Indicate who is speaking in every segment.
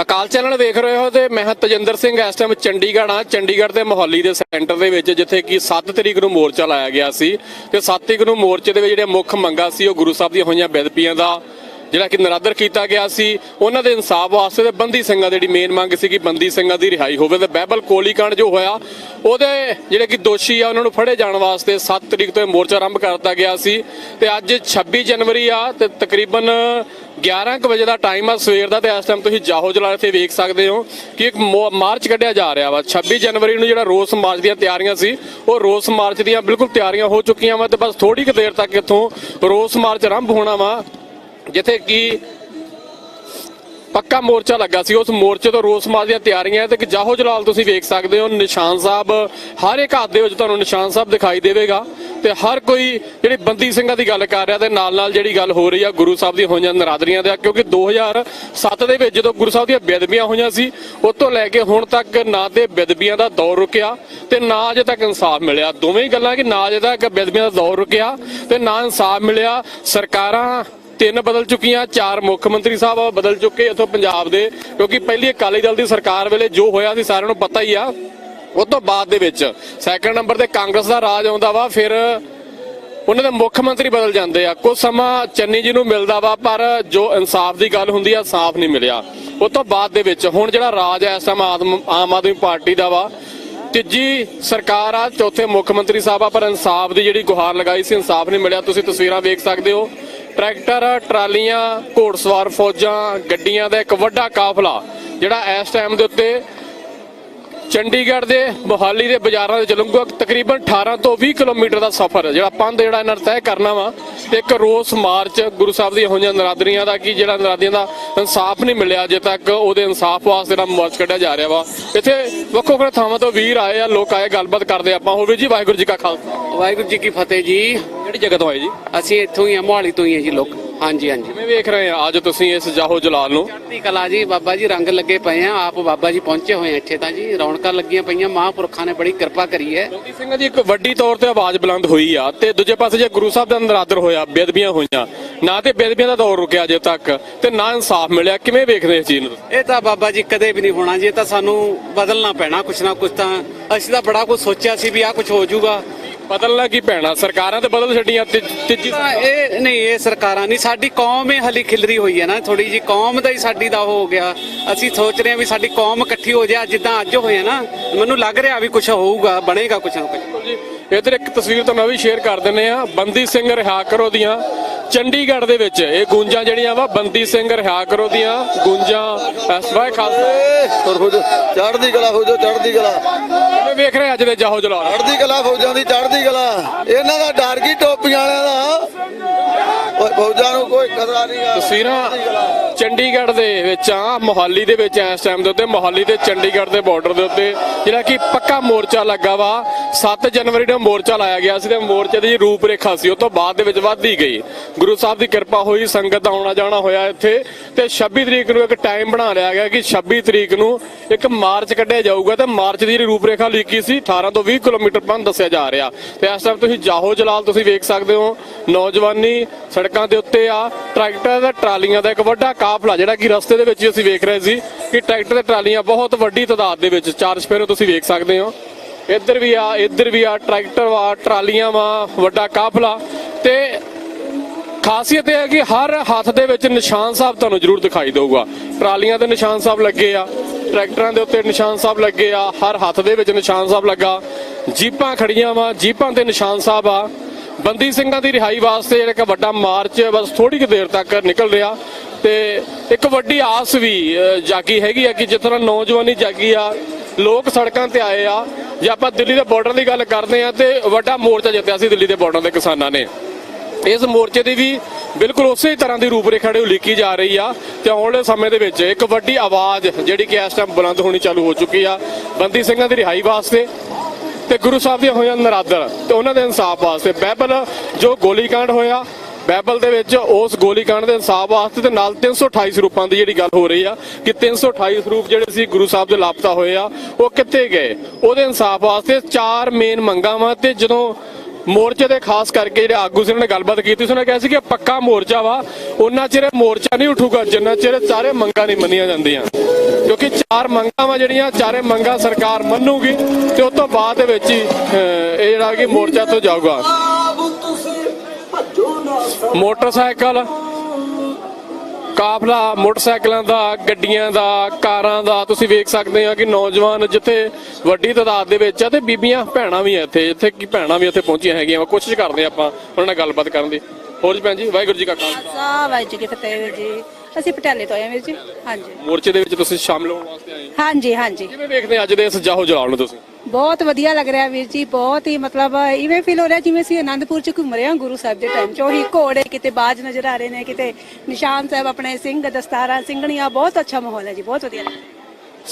Speaker 1: ਅਕਾਲ channel ਵੇਖ ਰਹੇ ਹੋ ਤੇ ਮੈਂ ਤਜਿੰਦਰ ਸਿੰਘ, ਇਸ ਟਾਈਮ ਚੰਡੀਗੜ੍ਹ ਆ ਚੰਡੀਗੜ੍ਹ ਦੇ ਮੋਹਾਲੀ ਦੇ ਸੈਂਟਰ ਦੇ ਵਿੱਚ, ਜਿੱਥੇ ਕਿ 7 ਤਰੀਕ ਨੂੰ ਮੋਰਚਾ ਲਾਇਆ ਗਿਆ ਸੀ ਤੇ 7 ਤਰੀਕ ਨੂੰ ਮੋਰਚੇ ਦੇ ਵਿੱਚ ਜਿਹੜੇ ਮੁੱਖ ਮੰਗਾਂ ਸੀ, ਉਹ ਗੁਰੂ ਸਾਹਿਬ ਦੀਆਂ ਹੋਈਆਂ ਬੇਦਪੀਆਂ ਦਾ ਜਿਹੜਾ ਕਿ ਨਰਾਦਰ ਕੀਤਾ ਗਿਆ ਸੀ, ਉਹਨਾਂ ਦੇ ਇਨਸਾਫ ਵਾਸਤੇ ਤੇ ਬੰਦੀ ਸਿੰਘਾਂ ਦੀ ਜਿਹੜੀ ਮੇਨ ਮੰਗ ਸੀ ਕਿ ਬੰਦੀ ਸਿੰਘਾਂ ਦੀ ਰਿਹਾਈ ਹੋਵੇ ਤੇ ਬਹਿਬਲ ਕੋਲੀਕਾਂਡ ਜੋ ਹੋਇਆ, ਉਹਦੇ ਜਿਹੜੇ ਕਿ ਦੋਸ਼ੀ ਆ, ਉਹਨਾਂ ਨੂੰ ਫੜੇ ਜਾਣ ਵਾਸਤੇ 7 ਤਰੀਕ ਤੋਂ ਇਹ ਮੋਰਚਾ ਆਰੰਭ ਕਰ ਦਿੱਤਾ ਗਿਆ ਸੀ ਤੇ ਅੱਜ 26 ਜਨਵਰੀ ਆ ਤੇ ਤਕਰੀਬਨ 11 ਕੁ ਵਜੇ ਦਾ ਟਾਈਮ ਆ ਸਵੇਰ ਦਾ ਤੇ ਇਸ ਟਾਈਮ ਤੁਸੀਂ ਜਾਹੋ ਜਲਾਲ ਇੱਥੇ ਵੇਖ ਸਕਦੇ ਹੋ ਕਿ ਇੱਕ ਮੋ- ਮਾਰਚ ਕੱਢਿਆ ਜਾ ਰਿਹਾ ਵਾ। 26 ਜਨਵਰੀ ਨੂੰ ਜਿਹੜਾ ਰੋਸ ਮਾਰਚ ਦੀਆਂ ਤਿਆਰੀਆਂ ਸੀ, ਉਹ ਰੋਸ ਮਾਰਚ ਦੀਆਂ ਬਿਲਕੁਲ ਤਿਆਰੀਆਂ ਹੋ ਚੁੱਕੀਆਂ ਵਾ ਤੇ ਬਸ ਥੋੜੀ ਕੁ ਦੇਰ ਤੱਕ ਇੱਥੋਂ ਰੋਸ ਮਾਰਚ ਆਰੰਭ ਹੋਣਾ ਵਾ। ਜਿੱਥੇ ਕਿ ਪੱਕਾ ਮੋਰਚਾ ਲੱਗਾ ਸੀ, ਉਸ ਮੋਰਚੇ ਤੋਂ ਰੋਸ ਮਾਰਚ ਦੀਆਂ ਤਿਆਰੀਆਂ ਤੇ ਜਾਹੋ ਜਲਾਲ ਤੁਸੀਂ ਵੇਖ ਸਕਦੇ ਹੋ, ਨਿਸ਼ਾਨ ਸਾਹਿਬ, ਹਰ ਇੱਕ ਹੱਥ ਦੇ ਵਿੱਚ ਤੁਹਾਨੂੰ ਨਿਸ਼ਾਨ ਸਾਹਿਬ ਦਿਖਾਈ ਦੇਵੇਗਾ ਤੇ ਹਰ ਕੋਈ ਜਿਹੜੀ ਬੰਦੀ ਸਿੰਘਾਂ ਦੀ ਗੱਲ ਕਰ ਰਿਹਾ ਤੇ ਨਾਲ ਨਾਲ ਜਿਹੜੀ ਗੱਲ ਹੋ ਰਹੀ ਆ, ਗੁਰੂ ਸਾਹਿਬ ਦੀ ਹੋਈਆਂ ਨਰਾਦਰੀਆਂ ਦਾ, ਕਿਉਂਕਿ 2007 ਦੇ ਵਿੱਚ ਜਦੋਂ ਗੁਰੂ ਸਾਹਿਬ ਦੀਆਂ ਬੇਦਬੀਆਂ ਹੋਈਆਂ ਸੀ, ਉਸ ਤੋਂ ਲੈ ਕੇ ਹੁਣ ਤੱਕ ਨਾ ਤੇ ਬੇਦਬੀਆਂ ਦਾ ਦੌਰ ਰੁਕਿਆ ਤੇ ਨਾ ਅਜੇ ਤੱਕ ਇਨਸਾਫ ਮਿਲਿਆ। ਦੋਵੇਂ ਹੀ ਗੱਲਾਂ ਕਿ ਨਾ ਅਜੇ ਤੱਕ ਬੇਦਬੀਆਂ ਦਾ ਦੌਰ ਰੁਕਿਆ ਤੇ ਨਾ ਇਨਸਾਫ ਮਿਲਿਆ। ਸਰਕਾਰਾਂ ਤਿੰਨ ਬਦਲ ਚੁੱਕੀਆਂ, ਚਾਰ ਮੁੱਖ ਮੰਤਰੀ ਸਾਹਿਬ ਬਦਲ ਚੁੱਕੇ ਇਥੋਂ ਪੰਜਾਬ ਦੇ, ਕਿਉਂਕਿ ਪਹਿਲੀ ਅਕਾਲੀ ਦਲ ਦੀ ਸਰਕਾਰ ਵੇਲੇ ਜੋ ਹੋਇਆ ਸੀ ਸਾਰਿਆਂ ਨੂੰ ਪਤਾ ਹੀ ਆ ਉਸ ਤੋਂ ਬਾਅਦ ਦੇ ਵਿੱਚ। ਸੈਕੰਡ ਨੰਬਰ ਤੇ ਕਾਂਗਰਸ ਦਾ ਰਾਜ ਆਉਂਦਾ ਵਾ, ਫਿਰ ਉਹਨਾਂ ਦੇ ਮੁੱਖ ਮੰਤਰੀ ਬਦਲ ਜਾਂਦੇ ਆ। ਕੁਝ ਸਮਾਂ ਚੰਨੀ ਜੀ ਨੂੰ ਮਿਲਦਾ ਵਾ, ਪਰ ਜੋ ਇਨਸਾਫ ਦੀ ਗੱਲ ਹੁੰਦੀ ਆ, ਸਾਫ਼ ਨਹੀਂ ਮਿਲਿਆ। ਉਸ ਤੋਂ ਬਾਅਦ ਦੇ ਵਿੱਚ ਹੁਣ ਜਿਹੜਾ ਰਾਜ ਹੈ ਇਸ ਟਾਈਮ ਆਦਮ, ਆਮ ਆਦਮੀ ਪਾਰਟੀ ਦਾ ਵਾ, ਤੀਜੀ ਸਰਕਾਰ ਆ, ਚੌਥੇ ਮੁੱਖ ਮੰਤਰੀ ਸਾਹਿਬ ਆ, ਪਰ ਇਨਸਾਫ ਦੀ ਜਿਹੜੀ ਗੁਹਾਰ ਲਗਾਈ ਸੀ, ਇਨਸਾਫ ਨਹੀਂ ਮਿਲਿਆ। ਤੁਸੀਂ ਤਸਵੀਰਾਂ ਵੇਖ ਸਕਦੇ ਹੋ। ਟਰੈਕਟਰ, ਟਰਾਲੀਆਂ, ਘੋੜਸਵਾਰ ਫੌਜਾਂ, ਗੱਡੀਆਂ ਦਾ ਇੱਕ ਵੱਡਾ ਕਾਫਲਾ, ਜਿਹੜਾ ਇਸ ਟਾਈਮ ਦੇ ਉੱਤੇ ਚੰਡੀਗੜ੍ਹ ਦੇ ਮੋਹਾਲੀ ਦੇ ਬਾਜ਼ਾਰਾਂ ਦੇ ਚੱਲੂਗਾ। ਤਕਰੀਬਨ 18 ਤੋਂ 20 ਕਿਲੋਮੀਟਰ ਦਾ ਸਫ਼ਰ ਜਿਹੜਾ ਪੰਧ ਜਿਹੜਾ ਇਹਨਾਂ ਨੇ ਤੈਅ ਕਰਨਾ ਵਾ। ਇੱਕ ਰੋਸ ਮਾਰਚ ਗੁਰੂ ਸਾਹਿਬ ਦੀਆਂ ਹੋਈਆਂ ਨਰਾਦਰੀਆਂ ਦਾ ਕੀ ਜਿਹੜਾ ਨਰਾਦਰੀਆਂ ਦਾ ਇਨਸਾਫ ਨਹੀਂ ਮਿਲਿਆ ਅਜੇ ਤੱਕ ਉਹਦੇ ਇਨਸਾਫ ਵਾਸਤੇ ਜਿਹੜਾ ਮਾਰਚ ਕੱਢਿਆ ਜਾ ਰਿਹਾ ਵਾ। ਇੱਥੇ ਵੱਖੋ ਵੱਖ ਥਾਵਾਂ ਤੋਂ ਵੀਰ ਆਏ ਆ ਲੋਕ ਆਏ ਗੱਲਬਾਤ ਕਰਦੇ ਆਪਾਂ। ਹੋਵੇ ਜੀ ਵਾਹਿਗੁਰੂ ਜੀ ਕਾ ਖਾਲਸਾ।
Speaker 2: ਵਾਹਿਗੁਰੂ ਜੀ ਕੀ ਫਤਿਹ ਜੀ।
Speaker 1: ਕਿਹੜੀ ਜਗ੍ਹਾ ਤੋਂ ਆਏ ਜੀ?
Speaker 2: ਅਸੀਂ ਇੱਥੋਂ ਹੀ ਆ ਮੋਹਾਲੀ ਤੋਂ ਹੀ ਆ ਜੀ ਲੋਕ। ਹਾਂਜੀ ਹਾਂਜੀ।
Speaker 1: ਕਿਵੇਂ ਵੇਖ ਰਹੇ ਆ? ਅੱਜ ਤੁਸੀਂ ਇਸ ਜਾਹੋ ਜਲਾਲ ਨੂੰ?
Speaker 2: ਚੜ੍ਹਦੀ ਕਲਾ ਜੀ ਬਾਬਾ ਜੀ ਰੰਗ ਲੱਗੇ ਪਏ ਆ ਆਪ ਬਾਬਾ ਜੀ ਪਹੁੰਚੇ ਹੋਏ ਆ ਇੱਥੇ ਤਾਂ ਜੀ ਰੌਣਕਾਂ ਲੱਗੀਆਂ ਪਈਆਂ ਮਹਾਂਪੁਰਖਾਂ ਨੇ ਬੜੀ ਕਿਰਪਾ ਕਰੀ ਹੈ।
Speaker 1: ਬੰਦੀ ਸਿੰਘ ਜੀ ਇੱਕ ਵੱਡੀ ਤੌਰ ਤੇ ਆਵਾਜ਼ ਬੁਲੰਦ ਹੋਈ ਆ ਤੇ ਦੂਜੇ ਪਾਸੇ ਜੇ ਗੁਰੂ ਸਾਹਿਬ ਦਾ ਨਰਾਦਰ ਹੋਇਆ ਬੇਦਬੀਆਂ ਹੋਈਆਂ ਨਾ ਤੇ ਬੇਦਬੀਆਂ ਦਾ ਦੌਰ ਰੁਕਿਆ ਅਜੇ ਤੱਕ ਤੇ ਨਾ ਇਨਸਾਫ ਮਿਲਿਆ। ਕਿਵੇਂ ਵੇਖਦੇ ਇਸ ਚੀਜ਼ ਨੂੰ
Speaker 2: ਇਹ ਤਾਂ ਬਾਬਾ ਜੀ ਕਦੇ ਵੀ ਨਹੀਂ ਹੋਣਾ ਜੀ ਇਹ ਤਾਂ ਸਾਨੂੰ ਬਦਲਣਾ ਪੈਣਾ ਕੁਛ ਨਾ ਕੁਛ ਤਾਂ। ਅਸੀਂ ਤਾਂ ਬੜਾ ਕੁਝ ਸੋਚਿਆ ਸੀ ਵੀ ਆਹ ਕੁਝ ਹੋ ਜਾਊਗਾ।
Speaker 1: ਬਦਲਣਾ ਕੀ ਪੈਣਾ? ਸਰਕਾਰਾਂ ਤੇ ਬਦਲ ਛੱਡੀਆਂ ਤੇ ਤੀਜੀ
Speaker 2: ਤਾਂ ਇਹ ਨਹੀਂ ਇਹ ਸਰਕਾਰਾਂ ਨਹੀਂ ਸਾਡੀ ਕੌਮ ਹੀ ਹਲੀ ਖਿਲਰੀ ਹੋਈ ਹੈ ਨਾ ਥੋੜੀ ਜੀ ਕੌਮ ਦਾ ਹੀ ਸਾਡੀ ਦਾ ਉਹ ਹੋ ਗਿਆ। ਅਸੀਂ ਸੋਚ ਰਹੇ ਹਾਂ ਵੀ ਸਾਡੀ ਕੌਮ ਇਕੱਠੀ ਹੋ ਜਾਏ ਜਿੱਦਾਂ ਅੱਜ ਹੋਏ ਨਾ ਮੈਨੂੰ ਲੱਗ ਰਿਹਾ ਵੀ ਕੁਝ ਹੋਊਗਾ ਬਣੇਗਾ ਕੁਝ ਨਾ ਕੁਝ
Speaker 1: ਜੀ। ਇਧਰ ਇੱਕ ਤਸਵੀਰ ਤੁਹਾਨੂੰ ਵੀ ਸ਼ੇਅਰ ਕਰ ਦਿੰਨੇ ਆ। ਬੰਦੀ ਸਿੰਘ ਰਿਹਾ ਕਰੋ ਦੀਆਂ। ਚੰਡੀਗੜ੍ਹ ਦੇ ਵਿੱਚ ਇਹ ਗੂੰਜਾਂ ਜਿਹੜੀਆਂ ਵਾ ਬੰਦੀ ਸਿੰਘ ਰਿਹਾ ਕਰੋ ਦੀਆਂ। ਗੂੰਜਾਂ ਐਸਵਾਏ ਖਾਲਸਾ।
Speaker 3: ਤੁਰ ਹੋ ਜਾ ਚੜ੍ਹਦੀ ਕਲਾ ਹੋ ਜਾ ਚੜ੍ਹਦੀ ਕਲਾ।
Speaker 1: ਕਿਵੇਂ ਵੇਖ ਰਹੇ ਅੱਜ ਦੇ ਜਾਹੋ ਜਲਾਲ?
Speaker 3: ਚੜ੍ਹਦੀ ਕਲਾ ਫੌਜਾਂ ਦੀ ਚੜ੍ਹਦੀ ਕਲਾ। ਇਹਨਾਂ ਦਾ ਡਰ ਕੀ ਟੋਪੀਆਂ ਵਾਲਿਆਂ ਦਾ? ਫੌਜਾਂ ਨੂੰ ਕੋਈ ਖਤਰਾ ਨਹੀਂ
Speaker 1: ਤਸਵੀਰਾਂ ਚੰਡੀਗੜ੍ਹ ਦੇ ਵਿੱਚ ਆ, ਮੋਹਾਲੀ ਦੇ ਵਿੱਚ ਇਸ ਟਾਈਮ ਦੇ ਉੱਤੇ। ਮੋਹਾਲੀ ਤੇ ਚੰਡੀਗੜ੍ਹ ਦੇ ਬਾਰਡਰ ਦੇ ਉੱਤੇ ਜਿਹੜਾ ਕਿ ਪੱਕਾ ਮੋਰਚਾ ਲੱਗਾ ਵਾ। 7 ਜਨਵਰੀ ਨੂੰ ਮੋਰਚਾ ਲਾਇਆ ਗਿਆ ਸੀ ਤੇ ਮੋਰਚੇ ਦੀ ਰੂਪ ਰੇਖਾ ਸੀ। ਉਹ ਤੋਂ ਬਾਅਦ ਦੇ ਵਿੱਚ ਵੱਧਦੀ ਗਈ। ਗੁਰੂ ਸਾਹਿਬ ਦੀ ਕਿਰਪਾ ਹੋਈ, ਸੰਗਤ ਦਾ ਆਉਣਾ ਜਾਣਾ ਹੋਇਆ ਇੱਥੇ। ਤੇ 26 ਤਰੀਕ ਨੂੰ ਇੱਕ ਟਾਈਮ ਬਣਾ ਲਿਆ ਗਿਆ ਕਿ 26 ਤਰੀਕ ਨੂੰ ਇੱਕ ਮਾਰਚ ਕੱਢਿਆ ਜਾਊਗਾ ਤੇ ਮਾਰਚ ਦੀ ਜਿਹੜੀ ਰੂਪ ਰੇਖਾ ਲਿਖੀ ਸੀ 18 ਤੋਂ 20 ਕਿਲੋਮੀਟਰ ਪੰਨ ਦੱਸਿਆ ਜਾ ਰਿਹਾ। ਤੇ ਇਸ ਟਾਈਮ ਤੁਸੀਂ ਜਾਹੋ ਜਲਾਲ, ਤੁਸੀਂ ਵੇਖ ਸਕਦੇ ਹੋ। ਨੌਜਵਾਨੀ ਸੜਕਾਂ ਦੇ ਉੱਤੇ ਆ, ਟਰੈਕਟਰ ਤੇ ਟਰਾਲੀਆਂ ਦਾ ਇੱਕ ਵੱਡਾ ਕਾਫਲਾ ਜਿਹੜਾ ਕਿ ਰਸਤੇ ਦੇ ਵਿੱਚ ਹੀ ਅਸੀਂ ਵੇਖ ਰਹੇ ਸੀ ਕਿ ਟਰੈਕਟਰ ਤੇ ਟਰਾਲੀਆਂ ਬਹੁਤ ਵੱਡੀ ਤਾਦਾਦ ਦੇ ਵਿੱਚ ਚਾਰ ਸਪੇਰੋ ਤੁਸੀਂ ਵੇਖ ਸਕਦੇ ਹੋ। ਇੱਧਰ ਵੀ ਆ, ਇੱਧਰ ਵੀ ਆ, ਟਰੈਕਟਰ ਵਾ, ਟਰਾਲੀਆਂ ਵਾ, ਵੱਡਾ ਕਾਫਲਾ ਤੇ ਖਾਸੀਅਤ ਇਹ ਹੈ ਕਿ ਹਰ ਹੱਥ ਦੇ ਵਿੱਚ ਨਿਸ਼ਾਨ ਸਾਹਿਬ ਤੁਹਾਨੂੰ ਜ਼ਰੂਰ ਦਿਖਾਈ ਦੇਊਗਾ। ਟਰਾਲੀਆਂ ਤੇ ਨਿਸ਼ਾਨ ਸਾਹਿਬ ਲੱਗੇ ਆ, ਟਰੈਕਟਰਾਂ ਦੇ ਉੱਤੇ ਨਿਸ਼ਾਨ ਸਾਹਿਬ ਲੱਗੇ ਆ, ਹਰ ਹੱਥ ਦੇ ਵਿੱਚ ਨਿਸ਼ਾਨ ਸਾਹਿਬ ਲੱਗਾ, ਜੀਪਾਂ ਖੜੀਆਂ ਵਾ, ਜੀਪਾਂ ਤੇ ਨਿਸ਼ਾਨ ਸਾਹਿਬ ਆ। ਬੰਦੀ ਸਿੰਘਾਂ ਦੀ ਰਿਹਾਈ ਵਾਸਤੇ ਜਿਹੜਾ ਕਿ ਵੱਡਾ ਮਾਰਚ ਬਸ ਥੋੜੀ ਕੁ ਦੇਰ ਤੱਕ ਨਿਕਲ ਰਿਹਾ। ਤੇ ਇੱਕ ਵੱਡੀ ਆਸ ਵੀ ਜਾਗੀ ਹੈਗੀ ਆ ਕਿ ਜਿਸ ਤਰ੍ਹਾਂ ਨੌਜਵਾਨੀ ਜਾਗੀ ਆ, ਲੋਕ ਸੜਕਾਂ ਤੇ ਆਏ ਆ, ਜੇ ਆਪਾਂ ਦਿੱਲੀ ਦੇ ਬਾਰਡਰ ਦੀ ਗੱਲ ਕਰਦੇ ਆ ਤੇ ਵੱਡਾ ਮੋਰਚਾ ਜਿੱਤਿਆ ਸੀ ਦਿੱਲੀ ਦੇ ਬਾਰਡਰ ਦੇ ਕਿਸਾਨਾਂ ਨੇ। ਇਸ ਮੋਰਚੇ ਦੀ ਵੀ ਬਿਲਕੁਲ ਉਸੇ ਤਰ੍ਹਾਂ ਦੀ ਰੂਪਰੇਖਾ ਜਿਹੜੀ ਉਲੀਕੀ ਜਾ ਰਹੀ ਆ ਤੇ ਆਉਣ ਵਾਲੇ ਸਮੇਂ ਦੇ ਵਿੱਚ ਇੱਕ ਵੱਡੀ ਆਵਾਜ਼ ਜਿਹੜੀ ਕਿ ਇਸ ਟਾਈਮ ਬੁਲੰਦ ਹੋਣੀ ਚਾਲੂ ਹੋ ਚੁੱਕੀ ਆ, ਬੰਦੀ ਸਿੰਘਾਂ ਦੀ ਰਿਹਾਈ ਵਾਸਤੇ ਤੇ ਗੁਰੂ ਸਾਹਿਬ ਦੀਆਂ ਹੋਈਆਂ ਨਰਾਦਰ ਤੇ ਉਹਨਾਂ ਦੇ ਇਨਸਾਫ ਵਾਸਤੇ। ਬਾਈਬਲ ਜੋ ਗੋਲੀकांड ਹੋਇਆ ਬਾਈਬਲ ਦੇ ਵਿੱਚ ਉਸ ਗੋਲੀकांड ਦੇ ਇਨਸਾਫ ਵਾਸਤੇ ਤੇ ਨਾਲ 328 ਸਰੂਪਾਂ ਦੀ ਜਿਹੜੀ ਗੱਲ ਹੋ ਰਹੀ ਆ ਕਿ 328 ਸਰੂਪ ਜਿਹੜੇ ਸੀ ਗੁਰੂ ਸਾਹਿਬ ਦੇ ਲਾਪਤਾ ਹੋਏ ਆ, ਉਹ ਕਿੱਥੇ ਗਏ? ਉਹਦੇ ਇਨਸਾਫ ਵਾਸਤੇ ਚਾਰ ਮੇਨ ਮੰਗਾਂ ਵਾ ਤੇ ਜਦੋਂ ਮੋਰਚੇ ਦੇ ਖਾਸ ਕਰਕੇ ਜਿਹੜੇ ਆਗੂ ਸੀ, ਉਹਨਾਂ ਨੇ ਗੱਲਬਾਤ ਕੀਤੀ ਸੀ ਉਹਨਾਂ ਕਿਹਾ ਸੀ ਕਿ ਪੱਕਾ ਮੋਰਚਾ ਵਾ, ਉਹਨਾਂ ਚਿਰ ਮੋਰਚਾ ਨਹੀਂ ਉਠੂਗਾ, ਜਿੰਨਾ ਚਿਰ ਇਹ ਸਾਰੇ ਮੰਗਾਂ ਨਹੀਂ ਮੰਨੀਆਂ ਜਾਂਦੀਆਂ। ਕਿਉਂਕਿ ਚਾਰ ਮੰਗਾਂ ਵਾ ਜਿਹੜੀਆਂ, ਚਾਰੇ ਮੰਗਾਂ ਸਰਕਾਰ ਮੰਨੂਗੀ ਤੇ ਉਸ ਤੋਂ ਬਾਅਦ ਦੇ ਵਿੱਚ ਹੀ ਇਹ ਜਿਹੜਾ ਕਿ ਮੋਰਚਾ ਤੋਂ ਜਾਊਗਾ। ਮੋਟਰਸਾਈਕਲ ਕਾਫਲਾ ਮੋਟਰਸਾਈਕਲਾਂ ਦਾ ਗੱਡੀਆਂ ਦਾ ਕਾਰਾਂ ਦਾ ਤੁਸੀਂ ਵੇਖ ਸਕਦੇ ਆ ਕਿ ਨੌਜਵਾਨ ਜਿੱਥੇ ਵੱਡੀ ਤਾਦਾਦ ਦੇ ਵਿੱਚ ਆ ਤੇ ਬੀਬੀਆਂ ਭੈਣਾਂ ਵੀ ਆ ਇੱਥੇ ਇੱਥੇ ਕੀ ਭੈਣਾਂ ਵੀ ਇੱਥੇ ਪਹੁੰਚੀਆਂ ਹੈਗੀਆਂ ਕੋਸ਼ਿਸ਼ ਕਰਦੇ ਆਪਾਂ ਉਹਨਾਂ ਨਾਲ ਗੱਲਬਾਤ ਕਰਨ ਦੀ। ਹੋਰ ਜੀ ਭੈਣ ਜੀ ਵਾਹਿਗੁਰੂ ਜੀ ਕਾ ਖਾਲਸਾ।
Speaker 4: ਵਾਹਿਗੁਰੂ ਜੀ ਕੀ ਫਤਿਹ ਵੀਰ ਜੀ। ਅਸੀਂ ਪਟਿਆਲੇ ਤੋਂ ਆਏ ਹਾਂ ਵੀਰ ਜੀ। ਹਾਂਜੀ।
Speaker 1: ਮੋਰਚੇ ਦੇ ਵਿੱਚ ਤੁਸੀਂ ਸ਼ਾਮਲ ਹੋਣ ਵਾਸਤੇ ਆਏ
Speaker 4: ਹਾਂਜੀ ਹਾਂਜੀ।
Speaker 1: ਕਿਵੇਂ ਵੇਖਦੇ ਅੱਜ ਦੇ ਇਸ ਜਾਹੋ ਜਲਾਲ ਨੂੰ ਤੁਸੀਂ?
Speaker 4: ਬਹੁਤ ਵਧੀਆ ਲੱਗ ਰਿਹਾ ਵੀਰ ਜੀ ਬਹੁਤ ਹੀ ਮਤਲਬ ਇਵੇਂ ਫੀਲ ਹੋ ਰਿਹਾ ਜਿਵੇਂ ਅਸੀਂ ਆਨੰਦਪੁਰ ਚ ਘੁੰਮ ਰਹੇ ਹਾਂ ਗੁਰੂ ਸਾਹਿਬ ਦੇ ਟਾਈਮ ਚ। ਉਹੀ ਘੋੜੇ ਕਿਤੇ ਬਾਜ ਨਜ਼ਰ ਆ ਰਹੇ ਨੇ ਕਿਤੇ ਨਿਸ਼ਾਨ ਸਾਹਿਬ ਆਪਣੇ ਸਿੰਘ ਦਸਤਾਰਾਂ ਸਿੰਘਣੀਆਂ ਬਹੁਤ ਅੱਛਾ ਮਾਹੌਲ ਹੈ ਜੀ ਬਹੁਤ ਵਧੀਆ ਲੱਗ ਰਿਹਾ।